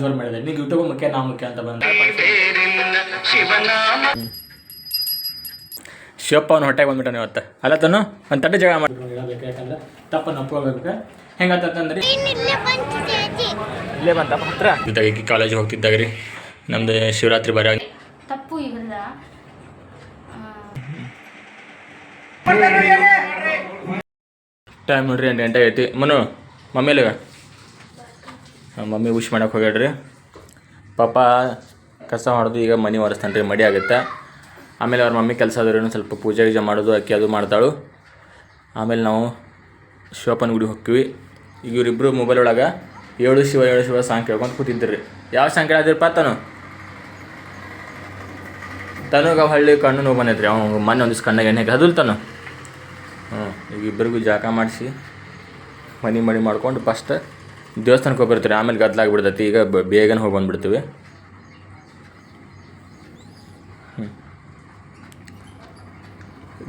ಜೋರು ಮಾಡಿದೆ. ನೀವು ಯೂಟ್ಯೂಬ್ ಮುಖ್ಯ ನಾವು ಮುಖ್ಯ ಅಂತ ಬಂದ. ಶಿವಪ್ಪ ಅವ್ನು ಹೊಟ್ಟೆಗೆ ಬಂದ್ಬಿಟ್ಟಾನೆ ಇವತ್ತು. ಅಲ್ಲ ತನು ಒಂದು ತಟ್ಟೆ ಜಗಳ ಮಾಡಿ. ಹೇಳಬೇಕು ಯಾಕಂದ್ರೆ ತಪ್ಪನ್ನು ಒಪ್ಕೋಬೇಕು ಹೆಂಗಂತಂದ್ರೆ ಇಲ್ಲೇ ಬಂತಪ್ಪ ಹತ್ರ. ಇದ್ದಾಗ ಕಾಲೇಜಿಗೆ ಹೋಗ್ತಿದ್ದಾಗ ರೀ ನಮ್ದು ಶಿವರಾತ್ರಿ ಬರ ತಪ್ಪು ಟೈಮ್ ನೋಡ್ರಿ ಎಂಟು ಗಂಟೆ ಐತಿ. ಮನು ಮಮ್ಮಿಲಿಗ ಮಮ್ಮಿ ವಿಶ್ ಮಾಡೋಕೆ ಹೋಗ್ಯಾಡ್ರಿ ಪಾಪ ಕಸ ಮಾಡೋದು ಈಗ ಮನೆ ಒರೆಸ್ತಾನೆ ರೀ ಮಡಿ ಆಗುತ್ತೆ. ಆಮೇಲೆ ಅವ್ರ ಮಮ್ಮಿ ಕೆಲಸ ಆದ್ರೂ ಸ್ವಲ್ಪ ಪೂಜೆ ಗೀಜೆ ಮಾಡೋದು, ಅಕ್ಕಿ ಅದು ಮಾಡ್ತಾಳು. ಆಮೇಲೆ ನಾವು ಶಿವಪ್ಪನ ಗುಡಿ ಹೋಗ್ತೀವಿ. ಈಗ ಇವರಿಬ್ಬರು ಮೊಬೈಲ್ ಒಳಗೆ ಏಳು ಶಿವ ಏಳು ಶಿವ ಸಾಂಗ್ ಕೇಳ್ಕೊಂಡು ಕೂತಿದ್ರಿ ಯಾವ ಸಾಂಗ್ ಕೇಳಿದ್ರಪ್ಪ ತನು? ತನಗ ಹಳ್ಳಿ ಕಣ್ಣು ನೋವು ಬಂದೈತ್ರಿ. ಅವ್ನು ಮೊನ್ನೆ ಒಂದಿವ್ಸ ಕಣ್ಣಾಗ ಎಣ್ಣೆ ಅದಲ್ ತಾನು. ಹ್ಞೂ ಈಗ ಇಬ್ಬರಿಗೂ ಜಾಕ ಮಾಡಿಸಿ, ಮನೆ ಮಡಿ ಮಾಡ್ಕೊಂಡು ಫಸ್ಟ್ ದೇವಸ್ಥಾನಕ್ಕೆ ಹೋಗ್ಬಿಡ್ತೀರಿ ಆಮೇಲೆ ಗದ್ದಲಾಗ್ಬಿಡ್ತೈತಿ ಈಗ ಬೇಗನೆ ಹೋಗಿ ಬಂದ್ಬಿಡ್ತೀವಿ.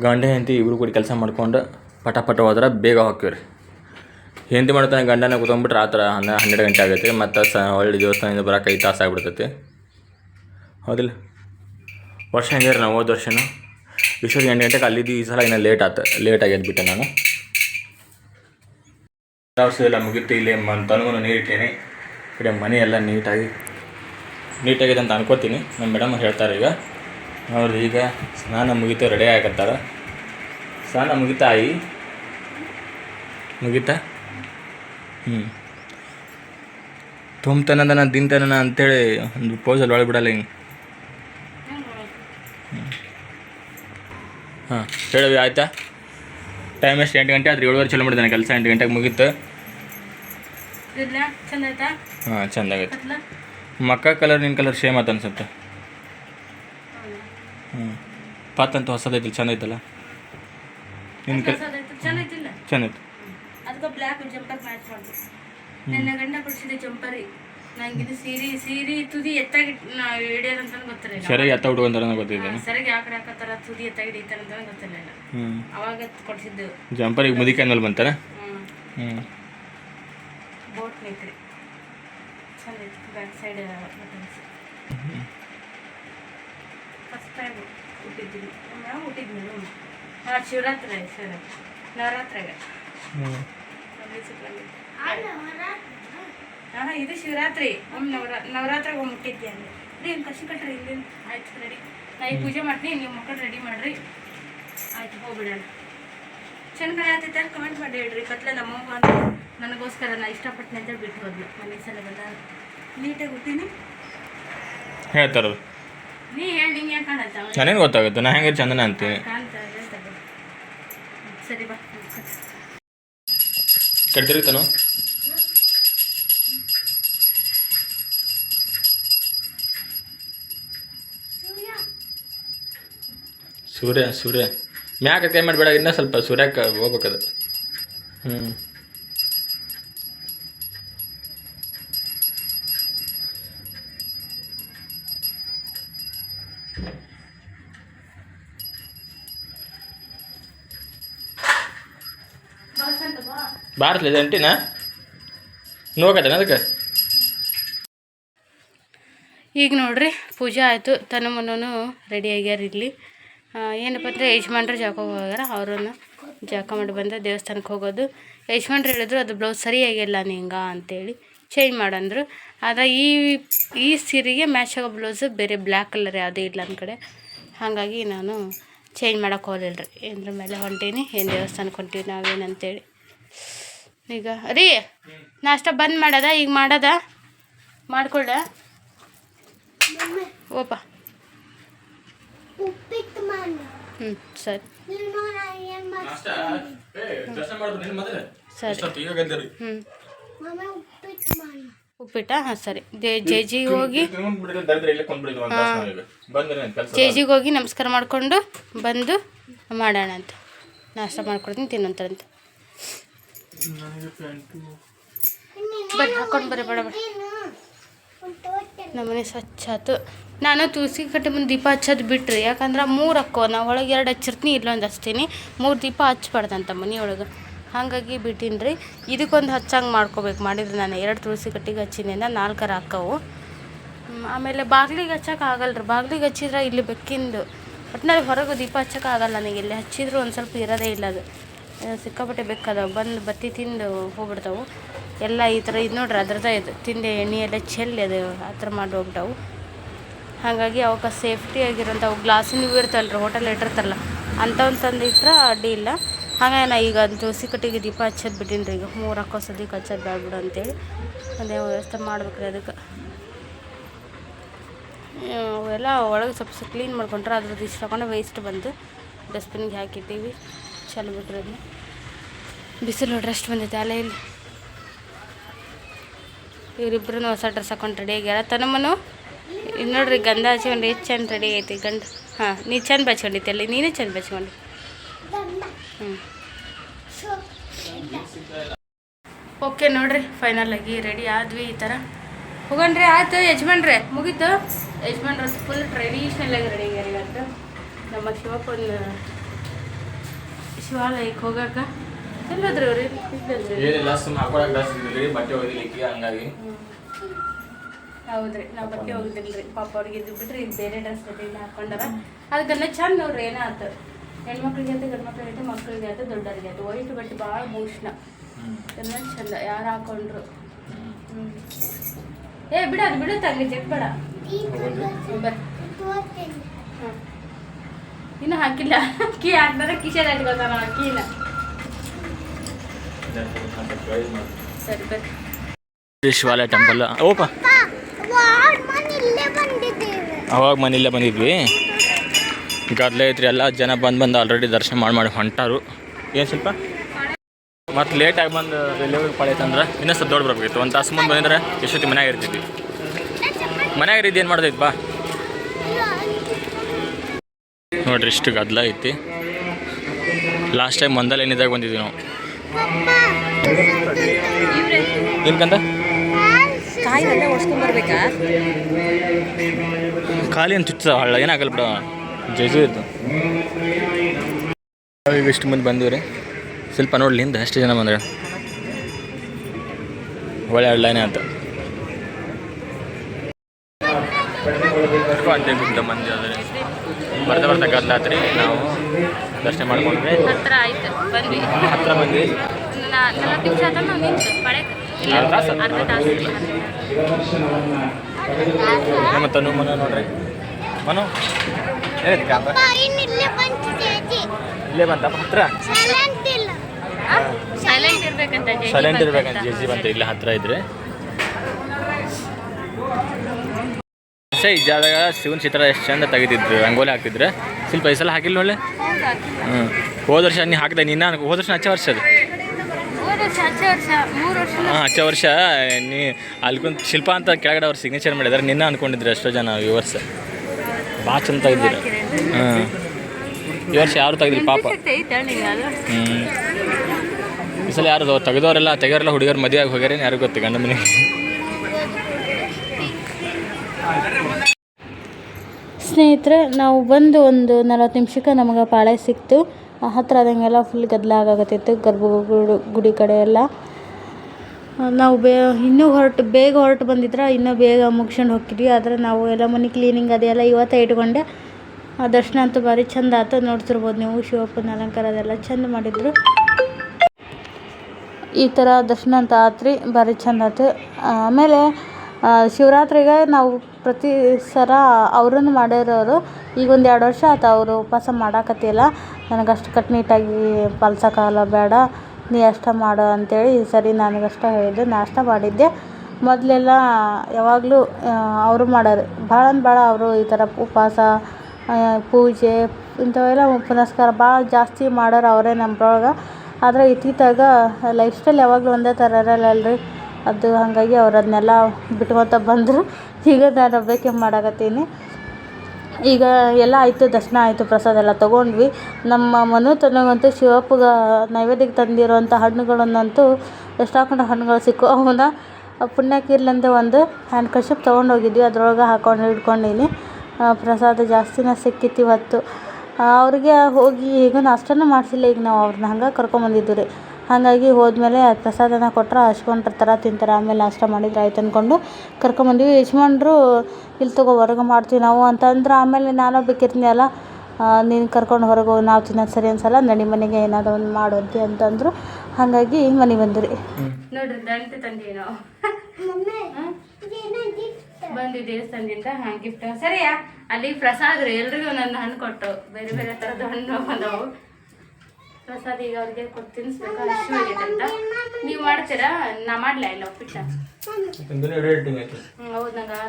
ಗಂಡ ಹೆಂಡತಿ ಇಬ್ಬರು ಕೂಡ ಕೆಲಸ ಮಾಡ್ಕೊಂಡು ಪಟ ಪಟ ಹೋದ್ರೆ ಬೇಗ ಹೋಗ್ತೀವಿ ಹೆಂಡತಿ ಮಾಡ್ತಾನೆ ಗಂಡನ ಕೂತ್ಕೊಂಡ್ಬಿಟ್ರೆ ಆ ಥರ ಹನ್ನ ಹನ್ನೆರಡು ಗಂಟೆ ಆಗೈತೆ ಮತ್ತು ಸ ಒಳ್ಳೆ ದೇವಸ್ಥಾನದಿಂದ ಬರೋಕೆ ಐದು ತಾಸು ಆಗಿಬಿಡ್ತೈತಿ. ಹೌದಿಲ್ಲ? ವರ್ಷ ಹೆಂಗೆ ರೀ ನಾವು ಹೋದ ವರ್ಷನೂ? ಇಷ್ಟೊತ್ತಿಗೆ ಎಂಟು ಗಂಟೆಗೆ ಅಲ್ಲಿದ್ದು ಈ ಸಲ ಇನ್ನೂ ಲೇಟ್ ಆತ ಲೇಟ್ ಆಗ್ಯದ ನಾನು. ಕೆಲಸ ಎಲ್ಲ ಮುಗಿತು ಇಲ್ಲಿ ತನಗೂ ನೀರಿಟ್ಟೀನಿ. ಕಡೆ ಮನೆ ಎಲ್ಲ ನೀಟಾಗಿ ನೀಟಾಗಿದೆ ಅಂತ ಅನ್ಕೋತೀನಿ. ನಮ್ಮ ಮೇಡಮ್ ಹೇಳ್ತಾರೆ ಈಗ. ಅವ್ರು ಈಗ ಸ್ನಾನ ಮುಗಿತು ರೆಡಿ ಆಗತ್ತಾರ ಸ್ನಾನ ಮುಗಿತಾ ಆಯಿ? ಮುಗಿತಾ? ಹ್ಞೂ ತುಂಬ್ತನದನ ದಿಂತನ ಅಂತೇಳಿ ಒಂದು ಪೋಸಲ್ಲಿ ಒಳಗೆ ಬಿಡಲ್ಲ ಹಿಂಗೆ. ಹಾಂ ಹೇಳವಿ ಆಯ್ತಾ? ಟೈಮ್ ಎಷ್ಟು? ಎಂಟು ಗಂಟೆ ಆದ್ರೆ ಏಳುವರೆ ಚಲೋ ಮಾಡಿದ್ದಾನೆ ಕೆಲಸ ಎಂಟು ಗಂಟೆಗೆ ಮುಗೀತು. ಹಾಂ ಚಂದ ಚಂದಾಗೈತೆ ಮಕ್ಕ ಕಲರ್ ನಿನ್ನ ಕಲರ್ ಸೇಮ್ ಆತ ಅನ್ಸುತ್ತೆ. ಹ್ಞೂ ಪಾತಂತ ಹೊಸದೈತಿ ಚಂದ ಐತಲ್ಲ ಜಂಪರ್ ಮ್ಯಾಚ್ ಚಂದ ನನ್ನ ಗಂಡ ಐತಿ ಅದಕ್ಕೆ ನಂಗಿದು ಸೀರೆ ಸೀರೆ ತುದಿ ಎತ್ತಾಗಿ ಹಿಡಿಯೋದಂತ ಗೊತ್ತಿರಲಿಲ್ಲ. ಸರಿಯಾಗಿ ಎತ್ತ ಹುಡುಗಂತಾರ ಗೊತ್ತಿದೆ. ಸರಿಗೆ ಯಾಕಡೆ ಹಾಕತ್ತಾರ ತುದಿ ಎತ್ತಾಗಿ ಹಿಡಿತಾರ ಅಂತ ಗೊತ್ತಿರಲಿಲ್ಲ. ಹ್ಞೂ ಅವಾಗ ಕೊಡಿಸಿದ್ದು. ಜಂಪರ್ ಈಗ ಮುದಿ ಕೈನಲ್ಲಿ ಹ್ಞೂ ಬೋಟ್ ಮೇಕ್ರಿ ಚಂದ ಐತಿ back side buttons first time ಹುಟ್ಟಿದ್ದೀನಿ ನಾವು ಹುಟ್ಟಿದ್ವಿ. ಹಾಂ ಶಿವರಾತ್ರಿ ಸರ್ ನವರಾತ್ರಿ. ಹ್ಞೂ ಹಾಂ ಇದು ಶಿವರಾತ್ರಿ. ಒಮ್ಮೆ ನವರಾ ನವರಾತ್ರಿಗೆ ಒಮ್ಮೆ ಮುಟ್ಟಿದ್ದೆ ಅಂದ್ರೆ ರೀ ಏನು ಕಸಿ ಕಟ್ರಿ ಇಲ್ಲಿ ಆಯ್ತು ರೆಡಿ ನಾ ಈಗ ಪೂಜೆ ಮಾಡ್ತೀನಿ ನೀವು ಮಕ್ಕಳು ರೆಡಿ ಮಾಡ್ರಿ. ಆಯ್ತು ಹೋಗ್ಬಿಡೋಣ. ಚೆಂದ ಕಾಣತೈತೆ ಕಮೆಂಟ್ ಮಾಡಿ ಹೇಳ್ರಿ. ಕತ್ಲೆ ನಮ್ಮವ್ವ ಅಂತ. ನನಗೋಸ್ಕರ ನಾ ಇಷ್ಟಪಟ್ಟಿನಿ ಅಂತ ಬಿಟ್ಟು ಹೋದ್ಲು. ಮನೆ ಸಲ ಬಂದ ನೀಟಾಗಿ ಹುಟ್ಟಿನಿ ಹೇಳ್ತಾರ ನೀ ಹೇಳಿ ನಿಂಗೆ ಯಾಕೆ ಕಾಣತ್ತ ಚೆನ್ನಾಗಿ ಗೊತ್ತಾಗುತ್ತೆ. ನಾ ಹೆಂಗೆ ಚಂದನ ಅಂತೀನಿ. ಸರಿ ಬಾ ಕಟ್ತಿರ್ತಾನು ಸೂರ್ಯ ಸೂರ್ಯ. ಮ್ಯಾಕ ಕೈ ಮಾಡಬೇಡ, ಇನ್ನೂ ಸ್ವಲ್ಪ ಸೂರ್ಯಕ್ಕೆ ಹೋಗ್ಬೇಕದು. ಹ್ಞೂ ಬಾರಿಸ್ಲಿ ಶಾಂತ ಬಾ ಬಾರ್ಸ್ಲಿದೆ ಅಂಟಿನ? ನೋಕತ್ತೇನೆ ಅದಕ್ಕೆ. ಈಗ ನೋಡ್ರಿ, ಪೂಜೆ ಆಯಿತು. ತನ್ನ ಮನೂ ರೆಡಿ ಆಗ್ಯಾರ ಇಲ್ಲಿ. ಏನಪ್ಪ ಅಂದರೆ ಯಜಮಾನ್ರು ಹೋಗ್ಯಾರ ಅವ್ರನ್ನ ಜಾಕ ಮಾಡಿ ಬಂದ ದೇವಸ್ಥಾನಕ್ಕೆ ಹೋಗೋದು. ಯಜಮಾನ್ರು ಹೇಳಿದ್ರು, ಅದು ಬ್ಲೌಸ್ ಸರಿಯಾಗಿಲ್ಲ ನಿಂಗ ಅಂತೇಳಿ ಚೇಂಜ್ ಮಾಡಂದ್ರು. ಆದರೆ ಈ ಈ ಸೀರೆಗೆ ಮ್ಯಾಚ್ ಆಗೋ ಬ್ಲೌಸು ಬೇರೆ ಬ್ಲ್ಯಾಕ್ ಕಲರ್ ಯಾವುದೂ ಇಲ್ಲ ನನ್ನ ಕಡೆ. ಹಾಗಾಗಿ ನಾನು ಚೇಂಜ್ ಮಾಡೋಕೆ ಹೋಗಲಿಲ್ಲ ರೀ ಇದ್ರ ಮೇಲೆ ಹೊಂಟೀನಿ, ಏನು ದೇವಸ್ಥಾನಕ್ಕೆ ಹೊಂಟೀವಿ ನಾವೇನಂತೇಳಿ ಈಗ ರೀ ನಾಷ್ಟ ಬಂದ್ ಮಾಡದ, ಈಗ ಮಾಡದ? ಮಾಡ್ಕೊಳ್ಳ ಓಪ. ಹ್ಞೂ ಸರಿ. ಸರಿ. ಹ್ಞೂ ಉಪ್ಪಿಟ್ಟ? ಹಾಂ ಸರಿ. ದೇ ಜೇಜಿಗೆ ಹೋಗಿ. ಜೇಜಿಗೆ ಹೋಗಿ ನಮಸ್ಕಾರ ಮಾಡಿಕೊಂಡು ಬಂದು ಮಾಡೋಣ ಅಂತ. ನಾಷ್ಟ ಮಾಡ್ಕೊಡ್ತೀನಿ ತಿನ್ನಂತಾರಂತೆ ಬಟ್ ಹಾಕೊಂಡು ಬರ್ರಿ ಬೇಡ ಬೇಡ. ನಮ್ಮನೆ ಸ್ವಚ್ಛ ಆಯ್ತು ನಾನು ತುಳಸಿ ಕಟ್ಟೆ ಮುಂದೆ ದೀಪ ಹಚ್ಚೋದು ಬಿಟ್ರಿ. ಯಾಕಂದ್ರೆ ಮೂರು ಅಕ್ಕೋ ನಾ ಒಳಗೆ ಎರಡು ಹಚ್ಚಿರ್ತೀನಿ, ಇಲ್ಲೊಂದು ಹಚ್ತೀನಿ. ಮೂರು ದೀಪ ಹಚ್ಬಾರ್ದಂತ ಮನೆಯೊಳಗೆ ಹಾಗಾಗಿ ಬಿಟ್ಟೀನಿ ರೀ ಇದಕ್ಕೊಂದು ಹಚ್ಚಂಗೆ ಮಾಡ್ಕೋಬೇಕು ಮಾಡಿದ್ರೆ ನಾನು. ಎರಡು ತುಳಸಿ ಕಟ್ಟಿಗೆ ಹಚ್ಚಿನಿಂದ ನಾಲ್ಕರ ಅಕ್ಕವು ಆಮೇಲೆ ಬಾಗ್ಲಿಗೆ ಹಚ್ಚಕ್ಕೆ ಆಗಲ್ಲ ರೀ ಬಾಗಿಲಿಗೆ ಹಚ್ಚಿದ್ರೆ ಇಲ್ಲಿ ಬೆಕ್ಕಿಂದು. ಒಟ್ಟಿನಲ್ಲಿ ಹೊರಗೆ ದೀಪ ಹಚ್ಚಕ್ಕೆ ಆಗಲ್ಲ ನನಗೆ. ಇಲ್ಲಿ ಹಚ್ಚಿದ್ರು ಒಂದು ಸ್ವಲ್ಪ ಇರೋದೇ ಇಲ್ಲ ಅದು. ಸಿಕ್ಕಾಪಟ್ಟೆ ಬೆಕ್ಕದಾವ. ಬಂದು ಬತ್ತಿ ತಿಂದು ಹೋಗ್ಬಿಡ್ತಾವೆ. ಎಲ್ಲ ಈ ಥರ ಇದು ನೋಡ್ರಿ ಅದ್ರದ್ದು ಇದು. ತಿಂದೆ ಎಣ್ಣೆ ಎಲ್ಲ ಚೆಲ್ಲಿ ಅದು ಆ ಥರ ಮಾಡಿ ಹೋಗ್ಬಿಟ್ಟವು. ಹಾಗಾಗಿ ಅವಕ್ಕೆ ಸೇಫ್ಟಿ ಆಗಿರೋಂಥವು ಗ್ಲಾಸಿನ ಇವು ಇರ್ತಲ್ಲ ರೀ ಹೋಟೆಲ್ ಇಟ್ಟಿರ್ತಾರಲ್ಲ, ಅಂಥವ್ನ ತಂದು ಇಟ್ರೆ ಅಡ್ಡಿ ಇಲ್ಲ. ಹಾಗೆ ನಾ ಈಗ ತುಳಸಿ ಕಟ್ಟಿಗೆ ದೀಪ ಹಚ್ಚೋದು ಬಿಟ್ಟಿನಿ ರೀ ಈಗ, ಮೂರು ಹಾಕೋ ಸದ್ಯಕ್ಕೆ ಹಚ್ಚೋದು ಬ್ಯಾಡ್ಬಿಡು ಅಂತೇಳಿ ಅದೇ ವ್ಯವಸ್ಥೆ ಮಾಡ್ಬೇಕು ರೀ ಅದಕ್ಕೆ ಅವೆಲ್ಲ ಒಳಗೆ ಸ್ವಲ್ಪ ಕ್ಲೀನ್ ಮಾಡ್ಕೊಂಡ್ರೆ ಅದ್ರದ್ದು ಇಷ್ಟು ತಗೊಂಡು ವೇಸ್ಟ್ ಬಂದು ಡಸ್ಟ್ಬಿನ್ಗೆ ಹಾಕಿದ್ದೀವಿ ಚಲೋ ಬಿಟ್ರಿ ಅದನ್ನ ಬಿಸಿಲು ನೋಡ್ರಿ ಅಷ್ಟು ಬಂದೈತೆ ಅಲ್ಲೇ ಇಲ್ಲಿ ಇವರಿಬ್ಬರೂ ಹೊಸ ಡ್ರೆಸ್ ಹಾಕೊಂಡು ರೆಡಿ ಆಗ್ಯಾರ ತನಮ್ಮನು ಇದು ನೋಡ್ರಿ ಗಂಧ ಹಚ್ಕೊಂಡು ಎಷ್ಟು ಚೆಂದ ರೆಡಿ ಐತಿ ಗಂಡ ಹಾಂ ನೀ ಚಂದ ಬಚ್ಕೊಂಡಿತ್ತಲ್ಲಿ ನೀನೇ ಚೆಂದ ಬಚ್ಕೊಂಡು. ಹ್ಞೂ ಓಕೆ ನೋಡ್ರಿ ಫೈನಲ್ ಆಗಿ ರೆಡಿ ಆದ್ವಿ ಈ ಥರ ಹೋಗಣ್ರಿ ಆಯ್ತು ಯಜಮಾನ್ರೆ ಮುಗೀತು. ಯಜಮಾನ್ರ ಫುಲ್ ಟ್ರೆಡಿಷ್ನಲ್ ಆಗಿ ರೆಡಿ ಆಗ್ಯಾರ ಇವತ್ತು. ನಮ್ಮ ಶಿವಪ್ಪನ ಶಿವಾಲಯಕ್ಕೆ ಹೋಗಕ್ಕೆ ಎಲ್ಲೋದ್ರಿ ಅವ್ರಿ? ಡ್ರೆಸ್ ಬಟ್ಟೆ ಹಂಗಾಗಿ. ಹೌದ್ರಿ ನಾವು ಬಟ್ಟೆ ರೀ ಪಾಪ ಅವ್ರಿಗೆ ಇದು ಬಿಟ್ರಿ ಇದು ಬೇರೆ ಡ್ರೆಸ್ ಇಲ್ಲ ಹಾಕೊಂಡಾರ. ಅದಕ್ಕೆಲ್ಲ ಚಂದ ನೋಡ್ರಿ ಏನಾಯ್ತು ಹೆಣ್ಮಕ್ಳಿಗೆ ಆಯ್ತು ಗಂಡು ಮಕ್ಳಿಗೆ ಆಯ್ತು ಮಕ್ಳಿಗೆ ಆಯ್ತು ದೊಡ್ಡವ್ರಿಗೆ ಆಯ್ತು ವೈಟ್ ಬಟ್ಟೆ ಭಾಳ ಭೂಷಣ ಎಲ್ಲ ಚಂದ ಯಾರು ಹಾಕೊಂಡ್ರು. ಏ ಬಿಡ ಅದು ಬಿಡು ಅಲ್ಲಿ ಚೆಕ್ ಬೇಡ. ಇನ್ನು ಹಾಕಿಲ್ಲ. ಕೀ ಹಾಕ್ತಾರೆ ಕಿಶನ್ ಇಟ್ಕೋತಾನ ಕೀನ ಸರಿ ಬರ್ರಿ. ವಿಶ್ವಾಲಯ ಟೆಂಪಲ್ ಓಪ ಅವಾಗ ಮನೆಯಲ್ಲೇ ಬಂದಿದ್ವಿ. ಗದ್ಲೆ ಐತ್ರಿ ಎಲ್ಲ ಜನ ಬಂದು ಬಂದು ಆಲ್ರೆಡಿ ದರ್ಶನ ಮಾಡಿ ಮಾಡಿ ಹೊಂಟಾರು. ಏನು ಸ್ವಲ್ಪ? ಮತ್ತು ಲೇಟಾಗಿ ಬಂದು ಡೆಲಿವರಿ ಪಾಳೈತಂದ್ರೆ ಇನ್ನೂ ಸ್ವಲ್ಪ ದೊಡ್ಡ ಬರ್ಬೇಕಿತ್ತು. ಒಂದು ತಾಸು ಮುಂದೆ ಬಂದರೆ ಎಷ್ಟೊತ್ತಿ ಮನ್ಯಾಗ ಇರ್ತಿದ್ವಿ. ಮನ್ಯಾಗ ಇದ್ದು ಏನು ಮಾಡ್ದೈತಿ ಬಾ. ನೋಡ್ರಿ ಇಷ್ಟು ಗದ್ದಲ ಐತಿ. ಲಾಸ್ಟ್ ಟೈಮ್ ಮಂದಲ್ಲಿ ಏನಿದಾಗ ಬಂದಿದ್ವಿ ನಾವು. ಏನಕ್ಕಂತ ಕಾಯಿನೆಲ್ಲ ಒಡ್ಸ್ಕೊಂಬರ್ಬೇಕಾ ಖಾಲಿ ಅಂತ ಚುಚ್ಚ ಹಳ್ಳ. ಏನಾಗಲ್ಲ ಬಿಡ. ಜೈಜು ಇದ್ದು. ಈಗ ಇಷ್ಟು ಮಂದಿ ಬಂದಿವ್ರಿ ಸ್ವಲ್ಪ ನೋಡ್ಲಿ ಹಿಂದೆ ಎಷ್ಟು ಜನ ಬಂದ್ರೆ? ಒಳ್ಳೆ ಹಳ್ಳನೇ ಅಂತ. ಗುಡ್ಡ ಮಂದಿ ಅದ್ರಿ ಬರ್ತಾ ಬರ್ತಾ ಗದ್ಲಾತ್ರಿ ನಾವು ದರ್ಶನ ಮಾಡ್ಕೊಂಡ್ರಿ ಹತ್ರ ಆಯ್ತು. ಬಂದ್ವಿ. ಹತ್ರ ಬಂದ್ವಿ. ಒಂದು ನಾ- ನಲವತ್ತು ನಿಮಿಷ ಆತ ನಾವು ನಿಂತು ಪಡೆಯಕ್ಕೆ ಇಲ್ಲ ಅರ್ಧ ತಾಸು? ಅರ್ಧ ತಾಸು. ಮತ್ತು ನೀವು ಮನ ನೋಡ್ರಿ. ಮನು. ಇಲ್ಲೇ ಬಂತಪ್ಪ ಹತ್ರ. ಸೈಲೆಂಟ್ ಇರ್ಬೇಕಂತ ಸೈಲೆಂಟ್ ಇರ್ಬೇಕಂತ ಜೆ ಬಂತ ಇಲ್ಲೇ ಹತ್ರ ಇದ್ರೆ. ಈ ಜಾಗ ಶಿವನ ಚಿತ್ರ ಎಷ್ಟು ಚಂದ ತೆಗಿತಿದ್ರು ರಂಗೋಲಿ ಹಾಕ್ತಿದ್ರೆ. ಸ್ವಲ್ಪ ಈ ಸಲ ಹಾಕಿಲ್ಲ. ನೋಡ್ಲೆ ಹ್ಞೂ ಹೋದ ವರ್ಷ ನೀ ಹಾಕಿದೆ ನಿನ್ನ ಹೋದ ವರ್ಷ ಹಚ್ಚ ವರ್ಷ ಅದು ಹೋದ ವರ್ಷ ಹಚ್ಚ ವರ್ಷ ಮೂರು ವರ್ಷ ಹಾಂ ಹಚ್ಚ ವರ್ಷ. ನೀ ಅಲ್ಲಿ ಕುಂತ್ ಶಿಲ್ಪ ಅಂತ ಕೆಳಗಡೆ ಅವ್ರು ಸಿಗ್ನೇಚರ್ ಮಾಡಿದಾರೆ ನಿನ್ನ ಅನ್ಕೊಂಡಿದ್ರು ಎಷ್ಟೋ ಜನ ವ್ಯೂವರ್ಸ್ ಭಾಳ ಚಂದ ತೆಗ್ದಿರ. ಹಾಂ. ಈ ವರ್ಷ ಯಾರು ತೆಗ್ದಿರಿ ಪಾಪ. ಹ್ಞೂ ಈ ಸಲ ಯಾರು ತೆಗೆದವರೆಲ್ಲ ತೆಗೆಯೋರೆಲ್ಲ ಹುಡುಗರು ಮದುವೆ ಆಗಿ ಹೋಗ್ಯಾರ ಯಾರಿಗೂ ಗೊತ್ತು ಗಂಡ ಮನೆ ಸ್ನೇಹಿತರೆ ನಾವು ಬಂದು ಒಂದು ನಲವತ್ತು ನಿಮಿಷಕ್ಕೆ ನಮಗೆ ಪಾಳೆ ಸಿಕ್ತು. ಆ ಹತ್ರ ಆದಂಗೆಲ್ಲ ಫುಲ್ ಗದ್ದಲ ಆಗಾಕತ್ತಿತ್ತು ಗರ್ಭಗುಡಿ, ಗುಡಿ ಕಡೆ ಎಲ್ಲ. ನಾವು ಬೇ, ಇನ್ನೂ ಹೊರಟು, ಬೇಗ ಹೊರಟು ಬಂದಿದ್ರೆ ಇನ್ನೂ ಬೇಗ ಮುಗ್ಸ್ಕೊಂಡು ಹೋಗ್ತಿದ್ವಿ ಆದರೆ ನಾವು ಎಲ್ಲ ಮನೆ ಕ್ಲೀನಿಂಗ್ ಅದೆಲ್ಲ ಇವತ್ತೇ ಇಟ್ಕೊಂಡೆ. ಆ, ದರ್ಶನ ಅಂತೂ ಭಾರಿ ಚಂದ ಆಯ್ತು ನೋಡ್ತಿರ್ಬೋದು ನೀವು, ಶಿವಪ್ಪನ ಅಲಂಕಾರ ಅದೆಲ್ಲ ಚಂದ ಮಾಡಿದ್ರು. ಈ ಥರ ದರ್ಶನ ಅಂತ ಆತ್ರಿ, ಭಾರಿ ಚಂದ ಆಯ್ತು ಆಮೇಲೆ ಶಿವರಾತ್ರಿಗೆ ನಾವು ಪ್ರತಿ ಸಲ ಅವ್ರನ್ನ ಮಾಡಿರೋರು ಈಗ ಒಂದು ಎರಡು ವರ್ಷ ಆಯ್ತು ಅವರು ಉಪವಾಸ ಮಾಡಕತ್ತಿಲ್ಲ. ನನಗೆ ಅಷ್ಟು ಕಟ್ಟುನಿಟ್ಟಾಗಿ ಪಾಲ್ಸೋಕ್ಕಾಗಲ್ಲ, ಬೇಡ. ನೀ ಅಷ್ಟೇ ಮಾಡು ಅಂತೇಳಿ ಈ ಸರಿ ನನಗಷ್ಟ ಹೇಳಿದ್ದೆ. ನಾಷ್ಟ ಮಾಡಿದ್ದೆ. ಮೊದಲೆಲ್ಲ ಯಾವಾಗಲೂ ಅವರು ಮಾಡೋರು. ಭಾಳ ಅಂದ್ರೆ ಭಾಳ ಅವರು ಈ ಥರ ಉಪವಾಸ ಪೂಜೆ ಇಂಥವೆಲ್ಲ ಪುನಸ್ಕಾರ ಭಾಳ ಜಾಸ್ತಿ ಮಾಡೋರು ಅವರೇ ನಮ್ಮೊಳಗೆ ಆದರೆ ಇತ್ತೀತಾಗ ಲೈಫ್ ಸ್ಟೈಲ್ ಯಾವಾಗಲೂ ಒಂದೇ ಥರ ಇರಲ್ಲಲ್ರಿ ಅದು ಹಾಗಾಗಿ ಅವ್ರು ಅದನ್ನೆಲ್ಲ ಬಿಟ್ಕೊತ ಬಂದರು. ಈಗ ನಾನು ಒಬ್ಬಾಕೆ ಮಾಡಕತ್ತೀನಿ. ಈಗ ಎಲ್ಲ ಆಯಿತು, ದರ್ಶನ ಆಯಿತು, ಪ್ರಸಾದ ಎಲ್ಲ ತೊಗೊಂಡ್ವಿ. ನಮ್ಮ ಮನು ತನಗಂತೂ ಶಿವಪ್ಪಗೆ ನೈವೇದ್ಯಕ್ಕೆ ತಂದಿರುವಂಥ ಹಣ್ಣುಗಳನ್ನಂತೂ ಎಷ್ಟು ಹಾಕೊಂಡು ಹಣ್ಣುಗಳು ಸಿಕ್ಕು. ಅವನ್ನ ಪುಣ್ಯಕ್ಕೆ ಇರ್ಲಂತ ಒಂದು ಹ್ಯಾಂಡ್ ಕಶಪ್ ತೊಗೊಂಡೋಗಿದ್ವಿ. ಅದ್ರೊಳಗೆ ಹಾಕೊಂಡು ಇಟ್ಕೊಂಡಿನಿ. ಪ್ರಸಾದ ಜಾಸ್ತಿನೇ ಸಿಕ್ಕಿತ್ತು ಇವತ್ತು. ಅವ್ರಿಗೆ ಹೋಗಿ ಈಗ ನಾಷ್ಟನೂ ಮಾಡಿಸಿಲ್ಲ. ಈಗ ನಾವು ಅವ್ರನ್ನ ಹಂಗೆ ಕರ್ಕೊಂಬಂದಿದ್ದು ರೀ. ಹಾಗಾಗಿ ಹೋದ್ಮೇಲೆ ಪ್ರಸಾದನ ಕೊಟ್ರೆ ಥರ ತಿಂತಾರೆ. ಆಮೇಲೆ ನಾಷ್ಟ ಮಾಡಿದ್ರೆ ಆಯ್ತು ಅಂದ್ಕೊಂಡು ಕರ್ಕೊಂಬಂದ್ವಿ ಯಜಮಾನ್ರು ಇಲ್ಲಿ ತಗೋ ಹೊರಗೆ ಮಾಡ್ತೀವಿ ನಾವು ಅಂತಂದ್ರೆ ಆಮೇಲೆ ನಾನು ಬೇಕಿರ್ತೀನಿ ಅಲ್ಲ ನೀನು ಕರ್ಕೊಂಡು ಹೊರಗೆ ಹೋಗಿ ನಾವು ತಿನ್ನೋದು ಸರಿ ಅನ್ಸಲ್ಲ ನಡಿ ಮನೆಗೆ ಏನಾದರೂ ಒಂದು ಮಾಡುವಂತೆ ಅಂತಂದರು. ಹಾಗಾಗಿ ಮನೆಗೆ ಬಂದ್ರಿ ನೋಡ್ರಿ ದಂಟು ತಂದೀವಿ ನಾವು. ಬಂದು ದೇವಸ್ಥಾನದಿಂದ ಹಾಂ ಗಿಫ್ಟ್ ಸರಿಯಾ? ಅಲ್ಲಿ ಪ್ರಸಾದ ರೀ ಎಲ್ರಿಗೂ ಒಂದೊಂದು ಹಣ್ಣು ಕೊಟ್ಟು ಬೇರೆ ಬೇರೆ ತರದ ಹಣ್ಣು ಬಂದವು. ಪ್ರಸಾದ ಈಗ ಅವ್ರಿಗೆ ಕೊಟ್ಟು ತಿನ್ನಿಸ್ಬೇಕು ಅಷ್ಟು ಅಂತ. ನೀವು ಮಾಡ್ತೀರಾ? ನಾ ಮಾಡ್ಲಾ ಇಲ್ಲ ಉಪ್ಪಿಟ್ಟ? ಹೌದು ನಂಗೆ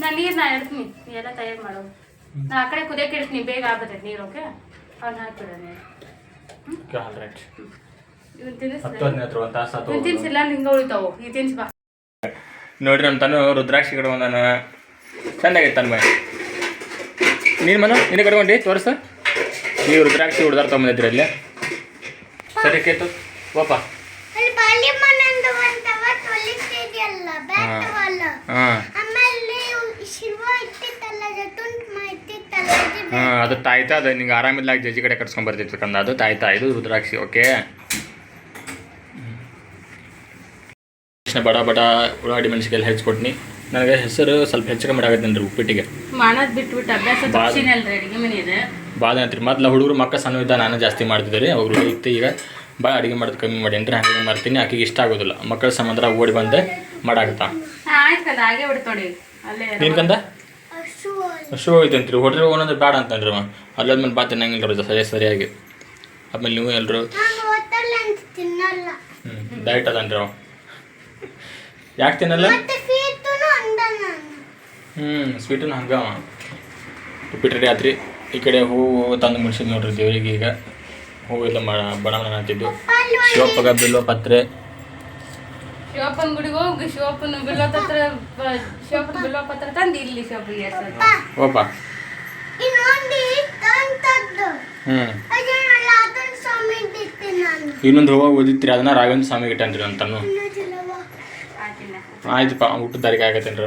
ನಾ ನೀರು ನಾ ಇಡ್ತೀನಿ ಎಲ್ಲ ತಯಾರು ಮಾಡೋ. ನಾ ಆ ಕಡೆ ಕುದಿಯಕ್ಕೆ ಇಡ್ತೀನಿ ಬೇಗ ಆಗ್ಬರ್ತೈತೆ ನೀರು ಓಕೆ ಅವ್ನು ಹಾಕ್ಬಿಡ ನೀರು ತಿನ್ಸಿಲ್ಲ ಹಿಂಗೆ ಉಳಿತಾವು. ಈ ತಿನ್ಸಿ ಬಾ. ನೋಡ್ರಿ ನಮ್ಮ ತನು ರುದ್ರಾಕ್ಷಿ ಕಡೆ ನಾನು ಚೆನ್ನಾಗೈತೆ ತನ್ಮಯ. ನೀನು ಮನ ನಿನ್ನ ಕಟ್ಕೊಂಡು ತೋರಿಸ. ನೀವು ರುದ್ರಾಕ್ಷಿ ಹುಡ್ದಾರ ತೊಗೊಂಬಂದಿದ್ರಿ ಅಲ್ಲಿ ಸರಿ ಕೇತು. ಓಪ ಹಾಂ. ಅದು ಹಾಂ. ಅದು ತಾಯ್ತಾ? ಅದು ನಿಂಗೆ ಆರಾಮಿಲ್ಲ ಜಜ್ಜಿ ಕಡೆ ಕಟ್ಸ್ಕೊಂಡ್ ಬರ್ತಿತ್ತು ಕಂದ. ಅದು ತಾಯ್ತಾ? ಇದು ರುದ್ರಾಕ್ಷಿ ಓಕೆ. ಕೃಷ್ಣ ಬಡ ಬಡ ಉಳ್ಳಾಗಡ್ಡಿ ಮೆಣಸಿಗೆಲ್ಲ ಹೆಚ್ಚಿಕೊಟ್ನಿ ನನಗೆ ಹೆಸರು ಸ್ವಲ್ಪ ಹೆಚ್ಚು ಕಮ್ಮಿ ಆಗತ್ತೆ ರೀ ಉಪ್ಪಿಟ್ಟಿಗೆ. ಮಾಡೋದು ಬಿಟ್ಬಿಟ್ಟು ಅಭ್ಯಾಸ ಬಾಳ್- ತಪ್ಸಿನಲ್ರಿ ಅಡಿಗೆ ಮನೆ ಇದೆ. ಭಾಳ ಅಂತ್ರಿ ಮೊದ್ಲು ಹುಡುಗರು ಮಕ್ಕ ಸಣ್ಣ ಇದ್ದ ನಾನು ಜಾಸ್ತಿ ಮಾಡ್ತಿದ್ದೆ ರೀ. ಅವರು ಇತ್ತು ಈಗ ಭಾಳ ಅಡುಗೆ ಮಾಡೋದು ಕಮ್ಮಿ ಮಾಡೇನ್ರಿ ಹಂಗೆ ಮಾಡ್ತೀನಿ ಆಕೆಗೆ ಇಷ್ಟ ಆಗೋದಿಲ್ಲ. ಮಕ್ಕಳ ಸಂಬಂಧ ಓಡಿ ಬಂದೆ ಮಾಡಾಕತ್ತ. ಹಾ, ಶೋ ಕಂದ ಹಾಗೆ ಬಿಡ್ತು ನೋಡಿ ಅಲ್ಲೇ ನೀನು ಕಂದ? ಹಸು ಅಷ್ಟು ಹೋಯ್ತಂತ್ರಿ ಹೋಟ್ಲಿಗೆ ಹೋಗೋಣಂದ್ರೆ ಬೇಡ ಅಂತಂದ್ರಿ ಅವ. ಅಲ್ಲಾದ್ಮೇಲೆ ಬಾ ತಿನ್ನಂಗಿಲ್ಲ ರೀ ಸರಿ ಸರಿಯಾಗಿ. ಆಮೇಲೆ ನೀವು ಎಲ್ಲರೂ ತಿನ್ನಲ್ಲ. ಹ್ಞೂ ಡಯಟ್ ಅದನ್ರಿ ಅವ. ಯಾಕೆ ತಿನ್ನಲ್ಲ ಮತ್ತೆ ಫೀತುನು ಅಂದ ನಾನು ಹ್ಞೂ ಸ್ವೀಟನ್ನು ಹಂಗೆ ಉಪ್ಪಿಟ್ಟು ರಾತ್ರಿ ಈ ಕಡೆ ಹೂವು ತಂದು ಮುಡ್ಸಿದ್ ನೋಡ್ರಿ ದೇವರಿಗೆ ಈಗ. ಹೂವು ಎಲ್ಲ ಮಾಡ ಬಡವನ ಅಂತಿದ್ದು. ಶಿವಪ್ಪಗ ಬಿಲ್ವ ಪತ್ರೆ. ಶಿವಪ್ಪನ ಗುಡಿಗೆ ಹೋಗಿ ಶಿವಪ್ಪನ ಬಿಲ್ವಪತ್ರ ಶಿವಪ್ಪನ ಬಿಲ್ವಪತ್ರ ತಂದು ಇಲ್ಲಿ ಶಿವಪ್ಪಗೆ. ಓಪ. ಹ್ಞೂ ಇನ್ನೊಂದು ಹೂವು ಓದಿತ್ರಿ ಅದನ್ನ ರಾಘವೇಂದ್ರ ಸ್ವಾಮಿ ಇಟ್ಟನ್ರಿ ಅಂತಾನು ಆಯ್ತಪ್ಪ ಊಟದ ದಾರಿಗೆ ಆಗತ್ತೇನ್ರಿ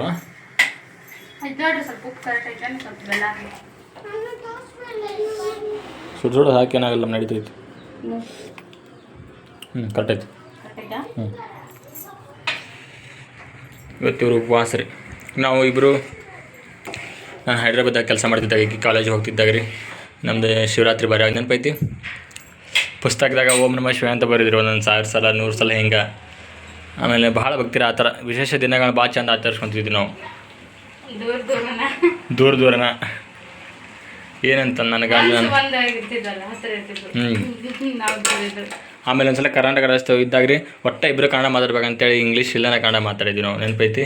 ಅವ ಆಯ್ತು ನೋಡ್ರಿ ಸ್ವಲ್ಪ ಉಪ್ಪು ಕರೆಕ್ಟ್ ಐತೆ ಅಂತ ಸ್ವಲ್ಪ ಬೆಲ್ಲ ಹಾಕಿ. ಏನಾಗಲ್ಲ ಸುಡು ಸುಡು ಹಾಕಿ ಏನಾಗಲ್ಲ ನಡೀತೈತಿ ಹ್ಞೂ ಕರೆಕ್ಟ್ ಐತಿ. ಹ್ಞೂ ಇವತ್ತು ಇವರು ಉಪವಾಸ ರೀ. ನಾವು ಇಬ್ಬರು ನಾನು ಹೈದ್ರಾಬಾದಾಗ ಕೆಲಸ ಮಾಡ್ತಿದ್ದಾಗ ಈಗ ಕಾಲೇಜಿಗೆ ಹೋಗ್ತಿದ್ದಾಗ ರೀ. ನಮ್ಮದು ಶಿವರಾತ್ರಿ ಬರೋ ನೆನಪೈತಿ. ಪುಸ್ತಕದಾಗ ಓಮ್ ನಮ ಶಿವ ಅಂತ ಬರೆದಿರಿ ಒಂದೊಂದು ಸಾವಿರ ಸಲ ನೂರು ಸಲ ಹಿಂಗೆ. ಆಮೇಲೆ ಭಾಳ ಭಕ್ತಿರ ಆ ಥರ ವಿಶೇಷ ದಿನಗಳು ಭಾಳ ಚಂದ ಆಚರಿಸ್ಕೊಂತಿದ್ವಿ ನಾವು. ದೂರ ದೂರನ. ದೂರ ಏನಂತ ನನಗೆ ಗಂಡ ಹ್ಞೂ ಆಮೇಲೆ ಒಂದ್ಸಲ ಕರ್ನಾಟಕ ರಾಜ್ಯದ ಇದ್ದಾಗ ರೀ ಒಟ್ಟ ಇಬ್ಬರು ಕನ್ನಡ ಮಾತಾಡ್ಬೇಕಂತೇಳಿ ಇಂಗ್ಲೀಷ್ ಇಲ್ಲನ ಕನ್ನಡ ಮಾತಾಡಿದ್ವಿ ನಾವು ನೆನಪೈತಿ.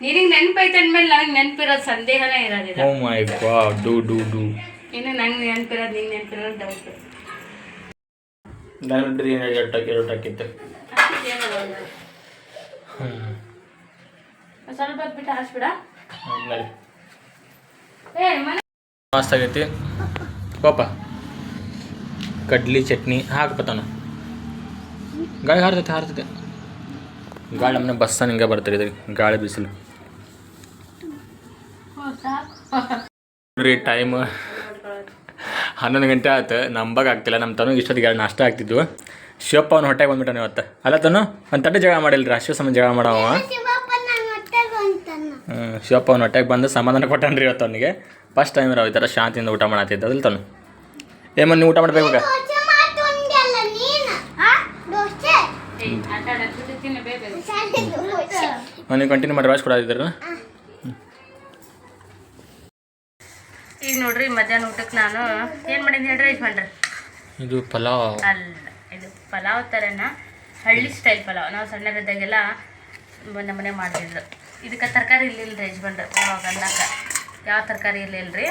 ನಿನಗೆ ನೆನಪೈತೆ ಅಂದ್ಮೇಲೆ ನನಗೆ ನೆನಪಿರೋದು ಸಂದೇಹನೇ ಇರೋದಿಲ್ಲ. ಓ ಮೈ ಗಾಡ್ ಡು ಡು ಡು. ಇನ್ನು ನಂಗೆ ನೆನಪಿರೋದು ನಿಂಗೆ ನೆನಪಿರೋದು ಡೌಟ್ ನಾನು ಬಿಡ್ರಿ ಎರಡು ಟಕ್ ಎರಡು ಟಕ್ಕಿತ್ತು ಸ್ವಲ್ಪ ಹೊತ್ತು ಬಿಟ್ಟು ಹಾಸ್ಬಿಡ. ಆಮೇಲೆ. ಏ ಮನೆ ಮಸ್ತ್ ಆಗೈತಿ. ಪಾಪ ಕಡ್ಲಿ ಚಟ್ನಿ ಹಾಕ್ಬತ್ತಾನ ಗಾಳಿ ಹಾರ್ತೈತೆ ಹಾರ್ತೈತೆ. ಗಾಳಿ ನಮ್ಮನೆ ಬಸ್ಸ ಹಿಂಗೆ ಬರ್ತಾರೆ ಇದ್ರಿ ಗಾಳಿ ಬಿಸಿಲು. ನೋಡ್ರಿ ಟೈಮ್. ಹನ್ನೊಂದು ಗಂಟೆ ಆಯ್ತು. ನಂಬಕ್ ಆಗ್ತಿಲ್ಲ ನಮ್ಮ ತನಗೆ ಇಷ್ಟೊತ್ತಿಗೆ ನಾಷ್ಟ ಆಗ್ತಿದ್ವು. ಶಿವಪ್ಪ ಅವ್ನ ಹೊಟ್ಟೆಗೆ ಬಂದ್ಬಿಟ್ಟಾನೆ ಇವತ್ತು. ಅಲ್ಲ ತನು ಒಂದು ತಟ್ಟೆ ಜಗಳ ಮಾಡಿಲ್ರಿ ಅಶ್ವ ಸಮ ಜಗಳ ಮಾಡವ ಶಿವಪ್ಪ ನನ್ನ ಹೊಟ್ಟೆಗೆ ಅಂತಾನ ಹ್ಮ್, ಶಿವಪ್ಪ ಅವ್ನ ಹೊಟ್ಟೆಗೆ ಬಂದು ಸಮಾಧಾನ ಕೊಟ್ಟನ್ರಿ ಇವತ್ತು ಅವನಿಗೆ. ಫಸ್ಟ್ ಟೈಮ್ ಇರೋ ಈ ಥರ ಶಾಂತಿಯಿಂದ ಊಟ ಮಾಡತ್ತಿದ್ದ ಅದಿಲ್ಲ ತಾನು ಏಮನ್ ನೀವು ಊಟ ಮಾಡಬೇಕು ನೀವು ಕಂಟಿನ್ಯೂ ಮಾಡಿ ವಾಯ್ಸ್ ಕೊಡೋದಿದ್ರು ಈಗ ನೋಡ್ರಿ ಮಧ್ಯಾಹ್ನ ಊಟಕ್ಕೆ ನಾನು ಏನು ಮಾಡಿದ್ ಹೇಳ್ರಿ ಮಾಡ್ರಿ ಇದು ಪಲಾವ್. ಅಲ್ಲ ಇದು ಪಲಾವ್ ಥರನ ಹಳ್ಳಿ ಸ್ಟೈಲ್ ಪಲಾವ್. ನಾವು ಸಣ್ಣದಿದ್ದಾಗೆಲ್ಲ ನಮ್ಮ ಮನೆ ಮಾಡ್ತಿದ್ರು ಇದಕ್ಕೆ ತರಕಾರಿ ಇರ್ಲಿಲ್ಲ ರೀ ಯಜಮಾನ್ರು? ಅವಾಗ ಅನ್ನಕ್ಕೆ ಯಾವ ತರಕಾರಿ ಇರ್ಲಿಲ್ಲ ರೀ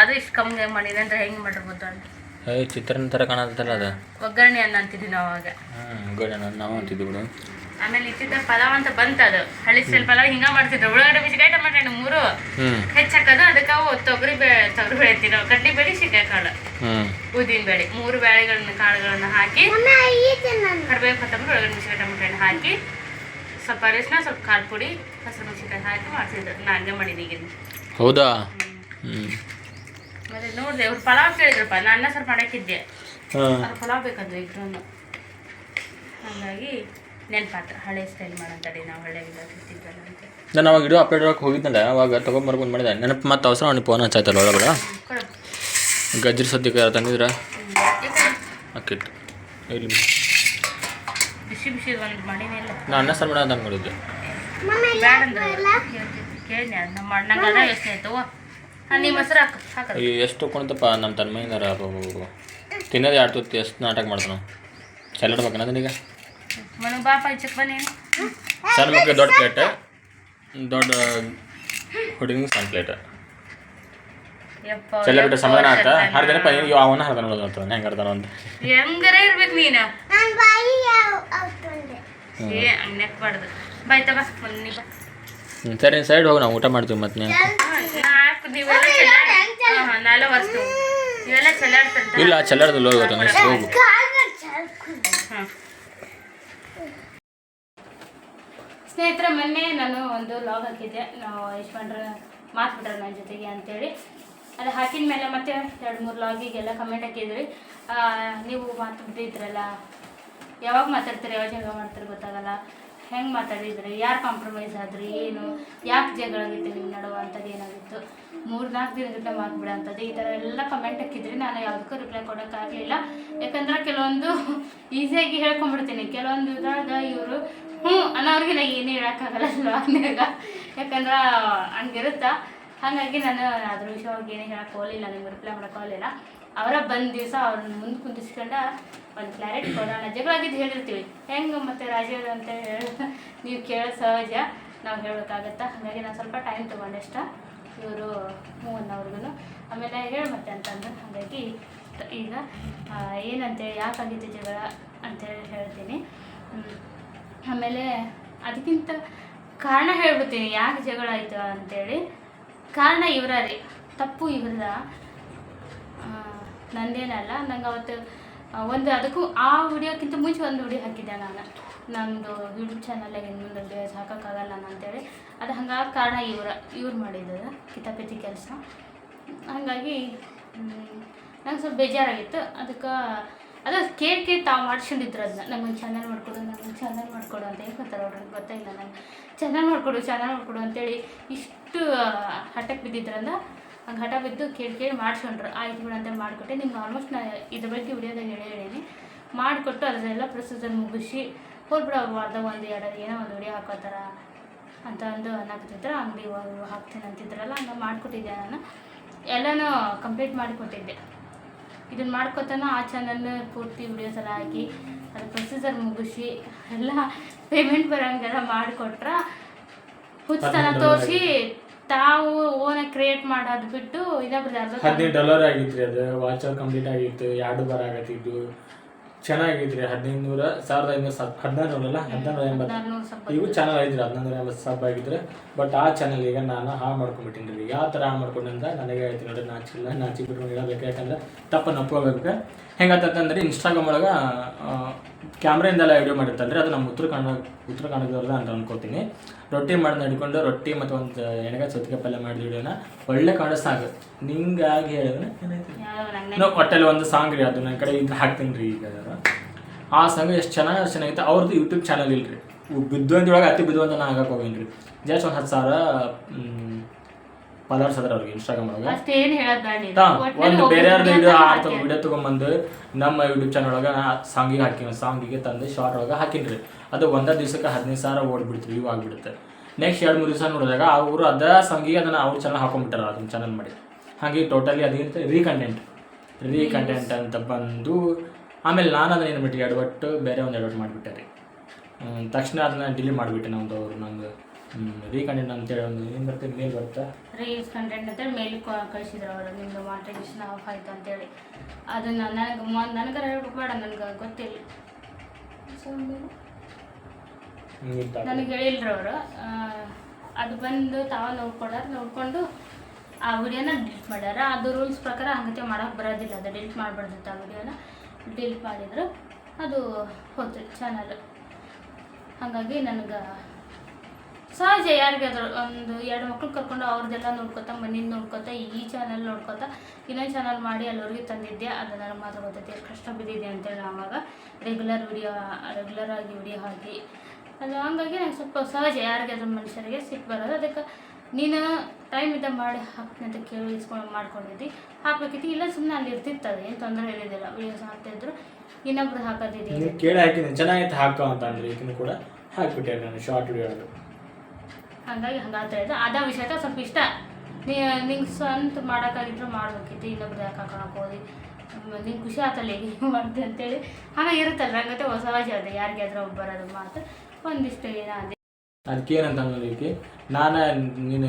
ಅದು ಇಷ್ಟು ಕಮ್ಮಿ ಮಾಡಿದೆ ಅಂದ್ರೆ ಹೆಂಗೆ ಮಾಡಿರ್ಬೋದು ಅಂತ. ಏ ಚಿತ್ರಾನ್ನ ಥರ ಕಾಣತ್ತಲ್ಲ ಅದು? ಒಗ್ಗರಣೆ ಅನ್ನ ಅಂತಿದ್ವಿ ನಾವು ಅವಾಗ. ಒಗ್ಗರಣೆ ಅನ್ನ ನಾವು ಅಂತಿದ್ವಿ ಬಿಡು. ಆಮೇಲೆ ಇತ್ತಿದ್ದ ಪಲಾವ್ ಅಂತ ಬಂತು ಅದು. ಹಳ್ಳಿ ಸ್ಟೈಲ್ ಪಲಾವ್ ಹಿಂಗ ಮಾಡ್ತಿದ್ರು. ಉಳ್ಳಾಗಡ್ಡೆ ಬಿಸಿಕಾಯಿ ಟಮಾಟೆ ಹಣ್ಣು ಮೂರು. ಹೆಚ್ಚಾಕದ ಹೆಚ್ಚಾಕೋದು ಅದಕ್ಕೆ ಅವು ತೊಗರಿ ಬೇ ತೊಗರಿ ಬೇಳೆ ನಾವು ಕಡ್ಲಿ ಬೆಳಿ ಸಿಕ್ಕ ಕಾಳು ಉದ್ದಿನ ಬೇಳೆ. ಮೂರು ಬೇಳೆಗಳನ್ನ ಕಾಳುಗಳನ್ನ ಹಾಕಿ ಕರ್ಬೇವು ಕೊತ್ತಂಬರಿ ಒಳಗಡೆ ಬಿಸಿಕಾಯಿ ಟಮಾಟೆ ಹಣ್ಣು ಹಾಕಿ ಸ್ವಲ್ಪ ಅರಿಶಿನ ಸ್ವಲ್ಪ ಖಾರ ಪುಡಿ ಹಸಿರು ಮೆಣಸಿನ್ಕಾಯಿ ಹಾಕಿ ಮಾಡ್ತಿದ್ರು ನಾನು ಹಂಗೆ ಮಾಡಿದ್ದು ಈಗಿನ ಹೌದಾ? ಹ್ಞೂ ಮತ್ತೆ ನೋಡಿದೆ ಅವ್ರು ಪಲಾವ್ ಕೇಳಿದ್ರಪ್ಪ ನಾನು ಅನ್ನ ಸ್ವಲ್ಪ ಮಾಡಕ್ಕಿದ್ದೆ. ಅವ್ರು ಪಲಾವ್ ಬೇಕಂದ್ರು ಇಬ್ರು ಹಾಗಾಗಿ ನೆನಪಾತ್ರ ಹಳೆ ಸ್ಟೈಲ್ ಮಾಡಂತಡಿ ನಾವು ಹಳೆ ತಿಂತಿದ್ವಲ್ಲ ಅಂತ. ನಾನು ಅವಾಗ ವಿಡಿಯೋ ಅಪ್ಲೋಡ್ ಮಾಡೋಕೆ ಹೋಗಿದ್ನಲ್ಲ ಅವಾಗ ತೊಗೊಂಬರ್ಕೊಂಡು ಮಾಡಿದೆ ನೆನಪು ಮತ್ತೆ ಅವಸರ ಅವ್ನಿಗೆ ಫೋನ್ ಹಚ್ಚಾಯ್ತಲ್ಲ ಒಳಗಡೆ. ಗಜ್ರಿ ಸದ್ಯಕ್ಕೆ ತಂದಿದ್ರ? ಅಕ್ಕಿತ್ತು. ಇಲ್ಲಿ ಬಿಸಿ ಬಿಸಿ ಒಂದು ಮಾಡಿನಿಲ್ಲ ನಾ ಅನ್ನ ಸಾರು ಮಾಡೋದು ಅನ್ಕೊಂಡಿದ್ದೆ ಬೇಡ ಅಂದ್ರೆ. ಕೇಳಿ ಅದು ನಮ್ಮ ಅಣ್ಣಂಗೆ ಅದ ಯೋಚನೆ ಆಯ್ತು ಹಾಂ ಹಾಕು ಈ ಎಷ್ಟು ಕೊಡ್ತಪ್ಪ ನಮ್ಮ ತನ್ಮಯ್ಯನಾರ ತಿನ್ನೋದು ಎರಡು ತುತ್ತು ಎಷ್ಟು ನಾಟಕ ಮಾಡ್ತಾನೆ ನಾವು ಅದನ್ನೀಗ ಮನು ಬಾಪ ಇಚ್ಚಕ್ಕೆ ಬನ್ನಿ. ಸಣ್ಣ ಮಕ್ಕಳಿಗೆ ದೊಡ್ಡ ಪ್ಲೇಟ್ ದೊಡ್ಡ ಹುಡುಗಿಗೆ ಸಣ್ಣ ಪ್ಲೇಟ್ ಚೆಲ್ಲ ಬಿಟ್ಟು ಸಮಾಧಾನ ಆತ. ಹರ್ದನಪ್ಪ ಇವ್ ಅವನ ಹರ್ದನ ನೋಡೋದು ಹೆಂಗೆ ಹರ್ದನ ಅಂತ. ಹೆಂಗರ ಇರ್ಬೇಕು ನೀನು? ನಾನು ಬಾಯಿ ಹಾಕೊಂಡೆ ಏ ಹಂಗೆ ನೆಕ್ಬಾರ್ದು ಬಾ ಬನ್ನಿ ಬಾ. ಹ್ಞೂ ಸರಿ ಸೈಡ್ ಹೋಗಿ ನಾವು ಊಟ ಮಾಡ್ತೀವಿ ಮತ್ತೆ ನೀವು ನಾಲ್ಕು ನೀವೆಲ್ಲ ಚೆಲ್ಲಾಡಿ. ನಾಳೆ ವರ್ಷ. ನೀವೆಲ್ಲ ಚೆಲ್ಲಾಡ್ತಂತ. ಇಲ್ಲ ಚೆಲ್ಲಾಡ್ದು ಹೋಗ್ಬೇಕು ನೆಕ್ಸ್ಟ್ ಹೋಗು. ಸ್ನೇಹಿತರೆ ಮೊನ್ನೆ ನಾನು ಒಂದು ಲಾಗ್ ಹಾಕಿದ್ದೆ. ನಾವು ಯಶ್ವಂಡ್ರ ಮಾತ್ಬಿಟ್ರೆ ನನ್ನ ಜೊತೆಗೆ ಅಂತೇಳಿ. ಅದು ಹಾಕಿದ ಮೇಲೆ ಮತ್ತೆ ಎರಡು ಮೂರು ಲಾಗಿಗೆಲ್ಲ ಕಮೆಂಟ್ ಹಾಕಿದ್ರಿ. ನೀವು ಮಾತು ಬಿಟ್ಟಿದ್ರಲ್ಲ ಯಾವಾಗ ಮಾತಾಡ್ತೀರಿ, ಯಾವಾಗ ಜಗಳ ಮಾಡ್ತಾರೆ ಗೊತ್ತಾಗಲ್ಲ. ಹೆಂಗೆ ಮಾತಾಡಿದ್ರಿ, ಯಾರು ಕಾಂಪ್ರಮೈಸ್ ಆದ್ರಿ, ಏನು, ಯಾಕೆ ಜಗಳ ಆಗಿತ್ತು ನಿಮ್ಮ ನಡುವ ಅಂಥದ್ದು ಏನಾಗಿತ್ತು. ಮೂರು ನಾಲ್ಕು ದಿನಗಟ್ಟಲೆ ಮಾತು ಅಂಥದ್ದು ಈ ಥರ ಎಲ್ಲ ಕಮೆಂಟ್ ಹಾಕಿದ್ರಿ. ನಾನು ಯಾವುದಕ್ಕೂ ರಿಪ್ಲೈ ಕೊಡೋಕ್ಕಾಗಲಿಲ್ಲ ಯಾಕಂದ್ರೆ ಕೆಲವೊಂದು ಈಸಿಯಾಗಿ ಹೇಳ್ಕೊಂಡ್ಬಿಡ್ತೀನಿ. ಕೆಲವೊಂದು ಇದ್ರಾಗ ಇವರು ಹ್ಞೂ ಅನ್ನೋರಿಗೆ ನಾ ಏನು ಹೇಳೋಕ್ಕಾಗಲ್ಲ ಯಾಕಂದ್ರೆ ಹಂಗಿರುತ್ತಾ? ಹಾಗಾಗಿ ನಾನು ಅದ್ರ ವಿಷಯವಾಗಿ ಏನೇ ಹೇಳಕ್ಕೆ ಹೋಗಲಿಲ್ಲ, ನಿಮ್ಗೆ ರಿಪ್ಲೈ ಮಾಡಕ್ಕೆ ಹೋಗಲಿಲ್ಲ. ಅವರ ಬಂದ ದಿವಸ ಅವ್ರನ್ನ ಮುಂದೆ ಕುಂದಿಸ್ಕೊಂಡ ಒಂದು ಕ್ಲಾರಿಟಿ ಕೊಡೋಣ. ಜಗಳಾಗಿದ್ದು ಹೇಳಿರ್ತೀವಿ. ಹೆಂಗೆ ಮತ್ತೆ ರಾಜೀವ್ ಅಂತ ಹೇಳಿ ನೀವು ಕೇಳೋ ಸಹಜ ನಾವು ಹೇಳೋಕ್ಕಾಗತ್ತಾ ಹಾಗಾಗಿ ನಾನು ಸ್ವಲ್ಪ ಟೈಮ್ ತೊಗೊಂಡಷ್ಟ ಇವರು ಹ್ಞೂ ಆಮೇಲೆ ಹೇಳಿ ಮತ್ತೆ ಅಂತಂದ್ರೆ. ಹಾಗಾಗಿ ಈಗ ಏನಂತೆ ಯಾಕಾಗಿತ್ತು ಜಗಳ ಅಂತೇಳಿ ಹೇಳ್ತೀನಿ. ಆಮೇಲೆ ಅದಕ್ಕಿಂತ ಕಾರಣ ಹೇಳ್ಬಿಡ್ತೀನಿ. ಯಾಕೆ ಜಗಳ ಆಯಿತು ಅಂತೇಳಿ. ಕಾರಣ ಇವರ ತಪ್ಪು ಇವ್ರದ ನಂದೇನಲ್ಲ. ನಂಗೆ ಅವತ್ತು ಒಂದು ಅದಕ್ಕೂ ಆ ವಿಡಿಯೋಕ್ಕಿಂತ ಮುಂಚೆ ಒಂದು ವಿಡಿಯೋ ಹಾಕಿದ್ದೆ ನಾನು. ನಮ್ಮದು ಯೂಟ್ಯೂಬ್ ಚಾನಲಾಗೆ ಇನ್ನೊಂದು ವಿಡಿಯೋಸ್ ಹಾಕೋಕ್ಕಾಗಲ್ಲ ನಾನು ಅಂತೇಳಿ. ಅದು ಹಂಗಾಗಿ ಕಾರಣ ಇವರ, ಇವ್ರು ಮಾಡಿದ್ದು, ಕಿತಾಪತಿ ಕೆಲಸ. ಹಾಗಾಗಿ ನಂಗೆ ಸ್ವಲ್ಪ ಬೇಜಾರಾಗಿತ್ತು. ಅದಕ್ಕೆ, ಅದು ಕೇಳಿ ಕೇಳಿ ತಾವು ಮಾಡ್ಕೊಂಡಿದ್ರು ಅದನ್ನ ನಮಗೊಂದು ಚಾನಲ್ ಮಾಡಿಕೊಡು, ನಮಗೊಂದು ಚಾನಲ್ ಮಾಡಿಕೊಡು ಅಂತ ಹೇಳ್ಕೊತಾರೆ ಅವ್ರಿಗೆ ಗೊತ್ತಾಯಿಲ್ಲ ನಂಗೆ ಚಾನಲ್ ಮಾಡಿಕೊಡು ಚಾನಲ್ ಮಾಡಿಕೊಡು ಅಂತೇಳಿ ಇಷ್ಟು ಹಠಕ್ಕೆ ಬಿದ್ದಿದ್ರಂದ ಹಂಗೆ ಹಠ ಬಿದ್ದು ಕೇಳಿ ಕೇಳಿ ಮಾಡಿಸ್ಕೊಂಡ್ರು. ಆಯ್ತು ಬಿಡು ಅಂತ ಮಾಡಿಕೊಟ್ಟೆ. ನಿಮ್ಗೆ ಆಲ್ಮೋಸ್ಟ್ ನಾ ಇದ್ರ ಬಗ್ಗೆ ವಿಡಿಯೋದಾಗ ಹೇಳೇ ಹೇಳೀನಿ. ಮಾಡಿಕೊಟ್ಟು ಅದನ್ನೆಲ್ಲ ಪ್ರೊಸೀಜರ್ ಮುಗಿಸಿ ಹೋಗ್ಬಿಡ ಅವ್ರು ವಾರದಾಗ ಒಂದು ಎರಡು ಏನೋ ಒಂದು ವಿಡಿಯೋ ಹಾಕೋತಾರ ಅಂತ ಅಂದು ಅನ್ನಕತ್ತಿದ್ರು. ಅಂಗಡಿ ಹಾಕ್ತೀನಿ ಅಂತಿದ್ರಲ್ಲ ಹಂಗೆ ಮಾಡಿಕೊಟ್ಟಿದ್ದೆ ನಾನು. ಎಲ್ಲನೂ ಕಂಪ್ಲೀಟ್ ಮಾಡಿಕೊಟ್ಟಿದ್ದೆ. ಇದನ್ನು ಮಾಡ್ಕೊತಾನ ಆ ಚಾನಲ್ ಪೂರ್ತಿ ವಿಡಿಯೋಸ್ ಎಲ್ಲ ಹಾಕಿ ಅದು ಪ್ರೊಸೀಜರ್ ಮುಗಿಸಿ ಎಲ್ಲ ಪೇಮೆಂಟ್ ಬರೋಂಗೆಲ್ಲ ಮಾಡಿಕೊಟ್ರ ಹುಚ್ಚತನ ತೋರಿಸಿ ತಾವು ಓನ ಕ್ರಿಯೇಟ್ ಮಾಡೋದು ಬಿಟ್ಟು ಇನ್ನೊಬ್ರದ್ದು ಅರ್ಧ ಹದಿನೈದು ಡಾಲರ್ ಆಗಿತ್ತು ರೀ ಅದು ವಾಚರ್ ಕಂಪ್ಲೀಟ್ ಆಗಿತ್ತು. ಎರಡು ಬರ ಆಗತ್ತಿದ್ದು. ಚೆನ್ನಾಗಿತ್ತು ರೀ ಹದಿನೈದು ನೂರ ಸಾವಿರದ ಐನೂರು ಸಬ್ ಹದಿನಾರು ನೂರಲ್ಲ ಹದಿನಾರು ಎಂಬತ್ತು. ಇವು ಚಾನಲ್ ಐತ್ರಿ ಹದಿನಾರು ಎಂಬತ್ತು ಸಬ್ ಆಗಿದ್ರೆ. ಬಟ್ ಆ ಚಾನಲ್ ಈಗ ನಾನು ಹಾಳು ಮಾಡ್ಕೊಂಡ್ಬಿಟ್ಟಿನಿ ರೀ. ಯಾವ ಥರ ಹಾಳು ಮಾಡ್ಕೊಂಡ್ರೆ ನನಗೆ ಆಯ್ತು ನೋಡ್ರಿ. ನಾಚಿಲ್ಲ ನಾಚಿ ಬಿಟ್ಟು ಹೇಳಬೇಕು ಯಾಕಂದ್ರೆ ತಪ್ಪನ್ನು ಒಪ್ಕೋಬೇಕು ಹೆಂಗತ್ತಂದ್ರೆ ಇನ್ಸ್ಟಾಗ್ರಾಮ್ ಒಳಗೆ ಕ್ಯಾಮ್ರಾಯಿಂದೆಲ್ಲ ವಿಡಿಯೋ ಮಾಡಿರ್ತಾನೆ ಅದು ನಮ್ಮ ಉತ್ತರ ಕನ್ನಡ ಉತ್ತರ ಕನ್ನಡದವ್ರದ್ದು ಅಂತ ಅನ್ಕೋತೀನಿ ರೊಟ್ಟಿ ಮಾಡಿ ನಡ್ಕೊಂಡು ರೊಟ್ಟಿ ಮತ್ತು ಒಂದು ಎಣಗಾಯಿ ಸೊತ್ತಿಗೆ ಪಲ್ಯ ಮಾಡಿದ ವಿಡಿಯೋನ ಒಳ್ಳೆ ಕಾಣೋ ಸಾಂಗ್ ನಿಂಗಾಗಿ ಹೇಳಿದ್ರೆ ನೋ ಒಟ್ಟಲ್ಲಿ ಒಂದು ಸಾಂಗ್ ರೀ ಅದು ನನ್ನ ಕಡೆ ಇದು ಹಾಕ್ತೀನಿ ರೀ ಈಗ. ಆ ಸಾಂಗ್ ಎಷ್ಟು ಚೆನ್ನಾಗಿ ಅಷ್ಟು ಚೆನ್ನಾಗಿತ್ತು ಅವ್ರದ್ದು ಯೂಟ್ಯೂಬ್ ಚಾನಲ್ ಇಲ್ರಿ. ಬಿದ್ದುವಂತೊಳಗೆ ಅತಿ ಬಿದ್ದುವಂತ ನಾ ಆಗಕ್ಕೆ ಹೋಗೇನಿ ರೀ. ಜಸ್ಟ್ ಒಂದು ಹತ್ತು ಸಾವಿರ ಫಾಲೋವರ್ಸ್ ಅದ್ರ ಅವ್ರಿಗೆ ಇನ್ಸ್ಟಾಗ್ರಾಮ್ ಒಳಗೆ. ಅಷ್ಟೇನು ಹೇಳೋದು ಒಂದು ಬೇರೆಯವ್ರದ್ದು ವಿಡಿಯೋ ಅಂತ ಆಡ್ತ ವಿಡಿಯೋ ತೊಗೊಂಬಂದು ನಮ್ಮ ಯೂಟ್ಯೂಬ್ ಚಾನಲ್ ಒಳಗೆ ಸಾಂಗಿಗೆ ಹಾಕಿನ ಸಾಂಗಿಗೆ ತಂದು ಶಾರ್ಟ್ ಒಳಗೆ ಹಾಕಿನ್ರಿ. ಅದು ಒಂದೇ ದಿವಸಕ್ಕೆ ಹದಿನೈದು ಸಾವಿರ ಓಡ್ಬಿಡ್ತು ವ್ಯೂ ಆಗಿಬಿಡುತ್ತೆ. ನೆಕ್ಸ್ಟ್ ಎರಡು ಮೂರು ದಿವಸ ನೋಡಿದಾಗ ಅವರು ಅದೇ ಸಾಂಗಿಗೆ ಅದನ್ನು ಅವ್ರ ಚಾನಲ್ ಹಾಕೊಂಡ್ಬಿಟ್ಟಾರ ಅದನ್ನ ಚಾನಲ್ ಮಾಡಿ. ಹಾಗೆ ಟೋಟಲಿ ಅದೇನಿರುತ್ತೆ ರೀಕಂಟೆಂಟ್ ರೀ ಕಂಟೆಂಟ್ ಅಂತ ಬಂದು ಆಮೇಲೆ ನಾನು ಅದನ್ನ ಏನು ಬಿಟ್ಟು ಎಡವಟ್ಟು ಬೇರೆ ಒಂದು ಎಡವಟ್ಟು ಮಾಡಿಬಿಟ್ಟೆ ರೀ. ತಕ್ಷಣ ಅದನ್ನ ಡಿಲೀಟ್ ಮಾಡಿಬಿಟ್ಟೆ ನಮ್ದು ಅವ್ರು ನಂಗೆ. ರೀ ಕಂಟೆಂಟ್ ಅಂತೇಳಿ ಒಂದು ಏನು ಬರ್ತದೆ ಮೇಲ್ ಬರುತ್ತೆ ರೀಲ್ಸ್ ಕಂಟೆಂಟ್ ಅಂತೇಳಿ ಮೇಲ್ ಕಳಿಸಿದ್ರು ಅವರು ನಿಮ್ಮದು ಮಾನಿಟೈಸೇಷನ್ ಆಫ್ ಆಯ್ತು ಅಂತೇಳಿ ಅದನ್ನು ನನಗೆ ನನಗೆ ಹೇಳ್ಬೇಕು ಬೇಡ ನನಗೆ ಗೊತ್ತಿಲ್ಲ. ನನಗೆ ಹೇಳಿಲ್ರಿ ಅವರು ಅದು ಬಂದು ತಾವ ನೋಡ್ಕೊಡಾರ ನೋಡ್ಕೊಂಡು ಆ ವಿಡಿಯೋನ ಡಿಲೀಟ್ ಮಾಡ್ಯಾರ. ಅದು ರೂಲ್ಸ್ ಪ್ರಕಾರ ಹಂಗತೆ ಮಾಡೋಕೆ ಬರೋದಿಲ್ಲ ಅದು ಡಿಲೀಟ್ ಮಾಡಬಾರ್ದಿತ್ತು ಆ ವಿಡಿಯೋನ ಡಿಲೀಟ್ ಮಾಡಿದ್ರು. ಅದು ಹೋಯ್ತು ಚಾನಲ್ ಹಾಗಾಗಿ ನನಗೆ ಸಹಜ ಯಾರಿಗಾದ್ರು ಒಂದು ಎರಡು ಮಕ್ಳು ಕರ್ಕೊಂಡು ಅವ್ರದ್ದೆಲ್ಲ ನೋಡ್ಕೊತಾ ಮನೇದು ನೋಡ್ಕೊತಾ, ಈ ಚಾನಲ್ ನೋಡ್ಕೊತಾ, ಇನ್ನೊಂದು ಚಾನಲ್ ಮಾಡಿ ಎಲ್ಲರಿಗೂ ತಂದಿದ್ದೆ. ಅದು ನನ್ನ ಮಾತ್ರ ಗೊತ್ತೈತೆ, ಎಷ್ಟು ಕಷ್ಟ ಬಿದ್ದಿದೆ ಅಂತೇಳಿ ಆವಾಗ ರೆಗ್ಯುಲರ್ ವಿಡಿಯೋ ರೆಗ್ಯುಲರ್ ಆಗಿ ವಿಡಿಯೋ ಹಾಕಿ. ಅದು ಹಂಗಾಗಿ ನಂಗೆ ಸ್ವಲ್ಪ ಸಹಜ ಯಾರಿಗಾದ್ರೂ ಮನುಷ್ಯರಿಗೆ ಸಿಟ್ಟು ಬರೋದು. ಅದಕ್ಕೆ ನೀನು ಟೈಮ್ ಇದ್ದ ಮಾಡಿ ಹಾಕ್ತೀನಿ ಅಂತ ಕೇಳಿ ಇಸ್ಕೊಂಡು ಮಾಡ್ಕೊಂಡಿದ್ದಿ. ಹಾಕ್ಬೇಕಿತ್ತು. ಇಲ್ಲ ಸುಮ್ಮನೆ ಅಲ್ಲಿ ಇರ್ತಿತ್ತು ಏನು ತೊಂದರೆ ಹೇಳಿದ್ದಿಲ್ಲ. ವಿಡಿಯೋಸ್ ಹಾಕ್ತಿದ್ರು ಇನ್ನೊಬ್ರು ಹಾಕೋದಿದೆ ನೀವು ಕೇಳಿ ಹಾಕಿದ್ದೀನಿ. ಚೆನ್ನಾಗಿತ್ತು ಹಾಕೋ ಅಂತ ಅಂದ್ರೆ. ಈಗಿನ ಕೂಡ ಹಾಕ್ಬಿಟ್ಟೆ ನಾನು ಶಾರ್ಟ್ ವಿಡಿಯೋ ಹಂಗಾಗಿ ಹಂಗಾತ ಇದೆ. ಅದ ವಿಷಯ ಸ್ವಲ್ಪ ಇಷ್ಟ. ನೀ ನಿಂಗೆ ಸ್ವಂತ ಮಾಡೋಕ್ಕಾಗಿದ್ರು ಮಾಡ್ಬೇಕಿತ್ತು. ಇನ್ನೊಬ್ರು ಯಾಕೆ ಹಾಕೊಳಕ್ಕೆ ನಿಂಗೆ ಖುಷಿ ಆತಲ್ಲ ಈಗ ಮಾಡ್ದೆ ಅಂತೇಳಿ. ಹಾಗೆ ಇರುತ್ತಲ್ಲ ಹಂಗತ್ತೆ ಹೊಸ ವಜ ಅದ ಯಾರಿಗಾದ್ರೂ ಒಬ್ಬ ಬರೋದು ಮಾತು. ಒಂದಿಷ್ಟು ಏನೋ ಅದೇ. ಅದಕ್ಕೆ ಏನಂತ ಅಂದ್ರೆ ನಾನು ನೀನು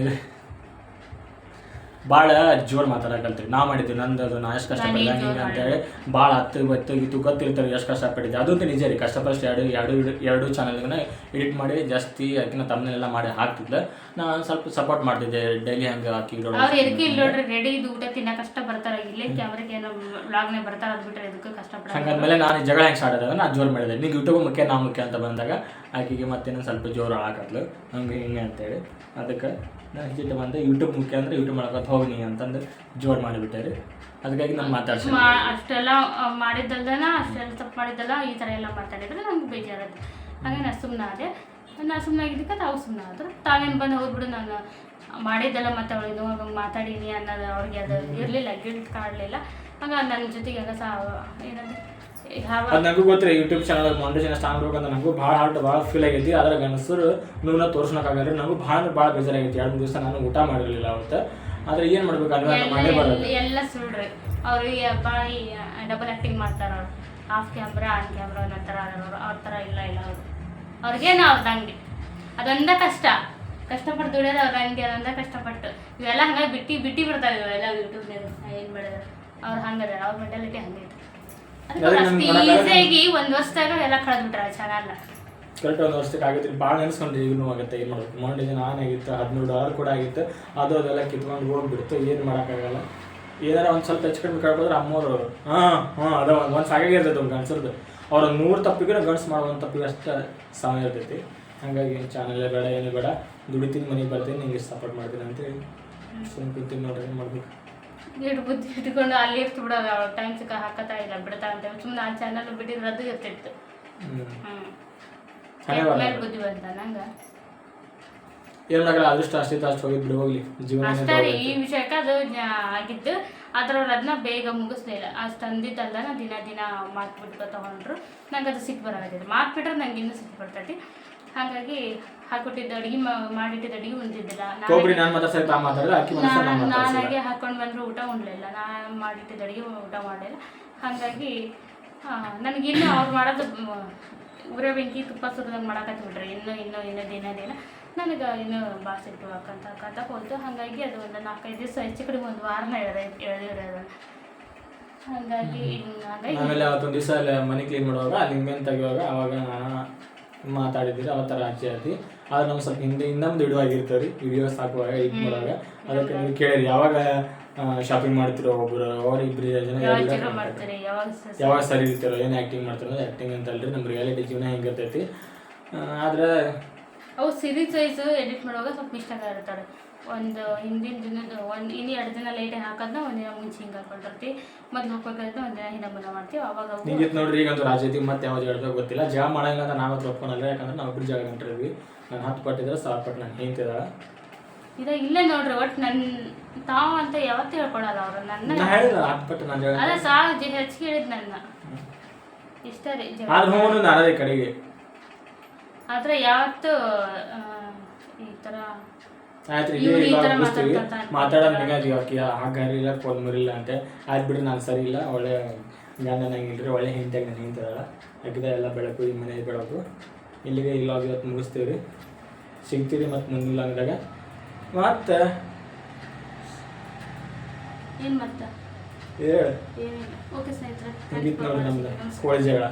ಭಾಳ ಜೋರು ಮಾತಾಡಕಲ್ತೀವಿ ನಾ ಮಾಡಿದ್ವಿ ನಂದು ಅದು ನಾ ಎಷ್ಟು ಜೋರ್ ಹಿಂಗೆ ಅಂತೇಳಿ ಭಾಳ ಹತ್ತು ಬತ್ತು ಇತ್ತು ಗೊತ್ತಿರ್ತಾರೆ ಎಷ್ಟು ಕಷ್ಟಪಟ್ಟಿದ್ದೆ. ಅದಂತೂ ನಿಜ ರೀ ಕಷ್ಟಪಟ್ಟು ಎರಡು ಎರಡು ಎರಡು ಚಾನಲ್ಗಳನ್ನ ಎಡಿಟ್ ಮಾಡಿ ಜಾಸ್ತಿ ಅದಕ್ಕಿಂತ ತಮ್ಮನೆಲ್ಲ ಮಾಡಿ ಹಾಕ್ತಿದ್ದೆ ನಾನು ಸ್ವಲ್ಪ ಸಪೋರ್ಟ್ ಮಾಡ್ತಿದ್ದೆ ಡೈಲಿ ಹಂಗೆ ಹಾಕಿ ಹಂಗಾದ್ಮೇಲೆ ಅವ್ರು ಎದಕ್ಕೆ ಇಲ್ಲಿ ನೋಡ್ರಿ ರೆಡಿ ಇದು ಊಟ ತಿನ್ನೋ ಕಷ್ಟ ಬರ್ತಾರ ಇಲ್ಲೇ ಕ್ಯಾಮ್ರಾಗೆ ಏನೋ ವ್ಲಾಗ್ನೇ ಬರ್ತಾರ ಅದು ಬಿಟ್ರೆ ಎದಕ್ಕೆ ಕಷ್ಟಪಡ ಹಂಗಂದ್ಮೇಲೆ ನಾನು ಜಗಳ ಹೆಂಗೆ ಸ್ಟಾರ್ಟ್ ಆದಾಗ ನಾನು ಜೋರು ಮಾಡಿದೆ. ನಿಂಗೆ ಯೂಟ್ಯೂಬ್ ಮುಖ್ಯ ನಾ ಮುಖ್ಯ ಅಂತ ಬಂದಾಗ ಆಕೆಗೆ ಮತ್ತೇನೋ ಸ್ವಲ್ಪ ಜೋರು ಹಾಕತ್ಲು. ಹಂಗೆ ಹಿಂಗೆ ಅಂತೇಳಿ. ಅದಕ್ಕೆ ನಾನು ಬಂದು ಯೂಟ್ಯೂಬ್ ಮುಖ್ಯ ಅಂದ್ರೆ ಯೂಟ್ಯೂಬ್ ಮಾಡ್ಕೊತ ಹೋಗ್ನಿ ಅಂತಂದು ಜೋಡ್ ಮಾಡಿಬಿಟ್ಟೆ ರೀ ಅದಕ್ಕಾಗಿ ನಾನು ಮಾತಾಡ್ಸಿ ಮಾ, ಅಷ್ಟೆಲ್ಲ ಮಾಡಿದ್ದಲ್ದನ, ಅಷ್ಟೆಲ್ಲ ತಪ್ಪು ಮಾಡಿದ್ದಲ್ಲ, ಈ ಥರ ಎಲ್ಲ ಮಾತಾಡಿದ್ರೆ ನಂಗೆ ಬೇಜಾರದು ಹಾಗೆ ನಾ ಸುಮ್ಮನೆ ಅದೇ ನಾ ಸುಮ್ಮನೆ ಆಗಿದ್ದಕ್ಕೆ ತಾವು ಸುಮ್ಮನೆ ತಾವೇನ್ ತಾವೇನು ಬಂದು ಹೋಗ್ಬಿಡು, ನಾನು ಮಾಡಿದ್ದೆಲ್ಲ ಮತ್ತೆ ಅವಳಿಗೆ ಹಂಗೆ ಮಾತಾಡೀನಿ ಅನ್ನೋದು ಅವ್ರಿಗೆ ಅದು ಇರಲಿಲ್ಲ, ಗಿಲ್ಟ್ ಕಾಡಲಿಲ್ಲ ಹಾಗೆ ನನ್ನ ಜೊತೆಗೆ ಸಹ ಏನಂದ್ರೆ ಅದು ನನಗೂ ಗೊತ್ತಿಲ್ಲ ಯೂಟ್ಯೂಬ್ ಚಾನಲ್ ಮಾನಿಟೇಷನ್ ಸ್ಟಾಂಗ್ ಮಾಡ್ಬೇಕಂತ ನನಗೂ ಭಾಳ ಹಾರ್ಟ್ ಭಾಳ ಫೀಲ್ ಆಗೈತಿ. ಅದರ ಗನಸರು ನೂನ ತೋರ್ಸ್ಕೊಳಕ್ಕಾಗಲ್ಲ ನನಗೂ ಭಾಳ ಅಂದ್ರೆ ಭಾಳ ಬೇಜಾರಾಗೈತಿ. ಎರಡು ದಿವಸ ನಾನು ಊಟ ಮಾಡಿರಲಿಲ್ಲ ಅವತ್ತು. ಆದ್ರೆ ಏನು ಮಾಡ್ಬೇಕು? ಅಂದ್ರೆ ನಾನು ಮಾಡೇ ಬರೋದು. ಎಲ್ಲ ಸುಳ್ರಿ ಅವರು ಅವ್ರಿಗೆ ಬಾಳಿ ಡಬಲ್ ಆ್ಯಕ್ಟಿಂಗ್ ಮಾಡ್ತಾರೆ ಅವ್ರು. ಆಫ್ ಕ್ಯಾಮ್ರಾ ಆನ್ ಕ್ಯಾಮ್ರಾ ನಂತರ ಅವರು. ಅವ್ರ ಥರ ಇಲ್ಲ ಇಲ್ಲ ಅವರು. ಅವ್ರಿಗೇನು ಅವ್ರದ್ದು ಹಂಗೆ ಅದೊಂದ ಕಷ್ಟ. ಕಷ್ಟಪಟ್ಟು ದುಡಿಯೋದು ಅವ್ರ ಹಂಗೆ ಅದೊಂದ ಕಷ್ಟಪಟ್ಟು ಇವೆಲ್ಲ ಹಂಗಾಗಿ ಬಿಟ್ಟು ಬಿಟ್ಟು ಬಿಡ್ತಾರೆ ಇವೆಲ್ಲ ಯೂಟ್ಯೂಬ್ನಾಗ ಏನು ಮಾಡಿದ್ರೆ? ಅವ್ರು ಹಂಗದ ಅವ್ರ ಮೆಂಟಾಲಿಟಿ ಹಂಗೈತೆ. ಈಸಿಯಾಗಿ ಚಾನೆಲ್ ವರ್ಷದಾಗ ಎಲ್ಲ ಕಳೆದ್ಬಿಟ್ರೆ ಚೆನ್ನಾಗಿಲ್ಲ. ಕರೆಕ್ಟ್ ಒಂದು ವರ್ಷಕ್ಕೆ ಆಗೈತಿ ಭಾಳ ನೆನೆಸ್ಕೊಂಡ್ರೆ ಈಗಲೂ ಆಗುತ್ತೆ. ಏನು ಮಾಡೋದು ಮಾನಿಟೇಷನ್ ಆನ್ ಆಗಿತ್ತು ಹದಿನೂರು ಡಾಲರ್ ಕೂಡ ಆಗಿತ್ತು. ಅದು ಅದೆಲ್ಲ ಕಿತ್ಕೊಂಡು ಹೋಗ್ಬಿಡ್ತು. ಏನು ಮಾಡೋಕ್ಕಾಗಲ್ಲ. ಏನಾರ ಒಂದು ಸ್ವಲ್ಪ ಹೆಚ್ಚು ಕಡಿಮೆ ಕೇಳ್ಬೋದ್ರೆ ಅಮ್ಮೋರು ಹಾಂ ಹಾಂ ಅದ ಒಂದು ಸಾಕಾಗಿರ್ತೈತೆ ಒಂದು ಗಂಡಸರ್ದು. ಅವ್ರ ನೂರು ತಪ್ಪಿಗೆ ಗಂಡ್ಸು ಮಾಡೋ ಒಂದು ತಪ್ಪಿಗೆ ಅಷ್ಟು ಸಮಯ ಇರ್ತೈತಿ. ಹಾಗಾಗಿ ಚಾನಲೇ ಬೇಡ ಏನು ಬೇಡ. ದುಡಿತೀನಿ ಮನೆಗೆ ಬರ್ತೀನಿ ನಿಂಗೆ ಸಪೋರ್ಟ್ ಮಾಡ್ತೀನಿ ಅಂತೇಳಿ. ಸುಮ್ಮನೆ ಕೂತೀನಿ ನೋಡ್ರಿ ಏನು ಮಾಡ್ಬೇಕು? ಇಟ್ಟು ಬುದ್ಧಿ ಇಟ್ಕೊಂಡು ಅಲ್ಲಿ ಇರ್ತು ಬಿಡೋದು ಅವಳು ಟೈಮ್ ಸಿಕ್ಕ ಹಾಕತಾ ಇಲ್ಲ ಬಿಡ್ತಾ ಅಂತ ಸುಮ್ಮನೆ ಆ ಚಾನಲ್ ಬಿಟ್ಟಿದ್ರೆ ಅದು ಇರ್ತಿತ್ತು. ಹ್ಞೂ ಬುದ್ಧಿ ಬಂತ ನಂಗೆ? ಏನಾಗಲ್ಲ ಅದೃಷ್ಟ ಅಷ್ಟಿತ್ತು ಅಷ್ಟು ಹೋಗಿ ಬಿಡು ಹೋಗ್ಲಿ. ಜೀವನ ಅಷ್ಟೇ ರೀ ಈ ವಿಷಯಕ್ಕೆ ಅದು ಆಗಿತ್ತು ಆಗಿದ್ದು ಆದ್ರೆ ಅವ್ರು ಅದನ್ನ ಬೇಗ ಮುಗಿಸ್ಲಿಲ್ಲ ಅಷ್ಟು ಅಂದಿದ್ದಲ್ಲ ನಾ ದಿನ ದಿನ ಮಾರ್ಕ್ ಬಿಟ್ಕೊ ತಗೊಂಡ್ರು. ನಂಗೆ ಅದು ಸಿಟ್ಟು ಬರೋದಿಲ್ಲ ಮಾರ್ಕ್ ಬಿಟ್ರೆ ನಂಗೆ ಇನ್ನೂ ಸಿಟ್ಟು ಬರ್ತೈತಿ. ಹಾಗಾಗಿ ಹಾಕೊಟ್ಟಿದ್ದ ಅಡುಗೆ ಮಾಡಿಟ್ಟಿದ್ದ ಅಡುಗೆ ಉಂತಿದ್ದಿಲ್ಲ ಕೊಬ್ಬರಿ ನಾನು ಮಾತಾಡ್ಸಕ್ಕೆ ತಾ ಮಾತಾಡಿದ್ರೆ ಅಕ್ಕಿ ಮನಸ್ಸು ನಾನು ನಾನು ನಾನಾಗೆ ಹಾಕೊಂಡು ಬಂದರೂ ಊಟ ಉಣ್ಲಿಲ್ಲ. ನಾನು ಮಾಡಿಟ್ಟಿದ್ದ ಅಡುಗೆ ಊಟ ಮಾಡಿಲ್ಲ ಹಾಗಾಗಿ ನನಗಿನ್ನು ಅವ್ರು ಮಾಡೋದು ಉರೆ ಬೆಂಕಿ ತುಪ್ಪ ಸುರಿದಂಗೆ ಮಾಡಕತ್ತಿ ಬಿಟ್ರಿ ಇನ್ನೂ ಇನ್ನೂ ಇನ್ನೂ ದಿನ ದಿನ. ನನಗೆ ಇನ್ನೂ ಭಾಳ ಸಿಟ್ಟು ಹಾಕಂತ ಹಾಕಂತ ಹೋಯ್ತು. ಹಾಗಾಗಿ ಅದು ಒಂದು ನಾಲ್ಕೈದು ದಿವಸ ಹೆಚ್ಚು ಕಡಿಮೆ ಒಂದು ವಾರನ ಎಳ್ದೆ ಎಳೆದಿರೋದು ಹಾಗಾಗಿ ಹಾಗಾಗಿ ಆಮೇಲೆ ಅವತ್ತೊಂದು ದಿವಸ ಅಲ್ಲಿ ಮನೆ ಕ್ಲೀನ್ ಮಾಡುವಾಗ ಅಲ್ಲಿ ತೆಗಿಯುವಾಗ ಅವಾಗ ನಾನು ಮಾತಾಡಿದ್ದೀರಿ ಥರ ಆಚೆ ಆತಿ ಆದ್ರೆ ನಮ್ಗೆ ಸ್ವಲ್ಪ ಹಿಂದೆ ಇನ್ನೊಂದು ವಿಡಿಯೋ ಆಗಿರ್ತವೆ ರೀ ವಿಡಿಯೋಸ್ ಹಾಕುವಾಗ ಇದು ಮಾಡುವಾಗ ಅದಕ್ಕೆ ನೀವು ಕೇಳಿರಿ ಯಾವಾಗ ಶಾಪಿಂಗ್ ಮಾಡ್ತಿರೋ ಒಬ್ಬರು ಅವ್ರ ಇಬ್ರು ಜನ ಯಾವಾಗ ಸರಿ ಇರ್ತಾರೋ ಏನು ಆ್ಯಕ್ಟಿಂಗ್ ಮಾಡ್ತಿರೋ ಆ್ಯಕ್ಟಿಂಗ್ ಅಂತ ಅಲ್ರಿ ನಮ್ಮ ರಿಯಾಲಿಟಿ ಜೀವನ ಹೆಂಗಿರ್ತೈತಿ ಆ, ಆದ್ರೆ ಅವು ಸೀರೀಸ್ ವೈಸ್ ಎಡಿಟ್ ಮಾಡುವಾಗ ಸ್ವಲ್ಪ ಮಿಸ್ಟೇಕ್ ಇರ್ತಾರೆ ಒಂದು ಹಿಂದಿನ ದಿನದ ಒಂದು ಇನ್ನು ಎರಡು ದಿನ ಲೇಟಾಗಿ ಹಾಕೋದನ್ನ ಒಂದು ದಿನ ಮುಂಚೆ ಹಿಂಗೆ ಹಾಕೊಂಡಿರ್ತೀವಿ ಮೊದಲು ಹಾಕ್ಬೇಕಾದ್ರೆ ಒಂದು ದಿನ ಹಿಂದೆ ಮುಂದೆ ಮಾಡ್ತೀವಿ. ಅವಾಗ ನಿಮಗೆ ನೋಡ್ರಿ ಈಗ ಒಂದು ರಾಜೈತಿ ಮತ್ತೆ ಯಾವ್ದು ಹೇಳ್ಬೇಕು ಗೊತ್ತಿಲ್ಲ. ಜಾಬ್ ಮಾಡಂಗ ಅಂತ ನಾವು ಒಪ್ಕೊಳಲ್ಲ ಯಾಕಂದ್ರೆ ನಾವು ಒಬ್ಬರು ಜಾಗ ಗಂಟಿದ್ವಿ ನಾನು ಹತ್ತು ಪಟ್ಟಿದ್ರೆ ಸಾವಿರ ಪಟ್ಟು ನಾನು ಹೇಳ್ತಿದ್ದಾಳ ಇದ ಇಲ್ಲೇ ನೋಡ್ರಿ ಒಟ್ಟು ನನ್ನ ತಾವು ಅಂತ ಯಾವತ್ತೂ ಹೇಳ್ಕೊಳಲ್ಲ ಅವರು. ನನ್ನ ನಾ ಸಾಕು ಸಾ ಹೆಚ್ಚಿಗೆ ಹೇಳಿದ್ ನನ್ನ. ಇಷ್ಟ ರೀ. ಆದ್ರೆ ಯಾವತ್ತು ಈ ಥರ ಆಯ್ತು ಇವ್ರು ಈ ಥರ ಮಾತಾಡ್ತಾ ಮಾತಾಡೋದು ನಿಗಾದಿ ಆಕಿ ಹಾಗಾರಿಲ್ಲ ಫೋನ್ ಮರಿಲ್ಲ ಅಂತ ಆಯ್ತು ಬಿಡ್ರಿ ನಾನು ಸರಿ ಇಲ್ಲ. ಒಳ್ಳೆ ಜ್ಞಾನ ನಂಗಿಲ್ರಿ ಒಳ್ಳೆ ಹಿಂತಾಗಿ ನಾನು ಹಿಂತಿದಾಳ ಅಗ್ದ ಎಲ್ಲ ಬೆಳಕು ಈ ಮನೆ ಬೆಳಕು. ಇಲ್ಲಿಗೆ ಇಲ್ಲ ಇವತ್ತು ಮುಗಿಸ್ತೀವಿ ರೀ ಸಿಗ್ತೀರಿ ಮತ್ತು ಮುಂದಿನ ಅಂಗದಾಗ ಮತ್ತು? ಏನು ಮತ್ತೆ? ಹೇಳಿ. ಏನಿಲ್ಲ. ಓಕೆ ಸ್ನೇಹಿತರೆ ನೋಡಿ ನಮ್ದು. ಕೋಳಿ ಜಗಳ.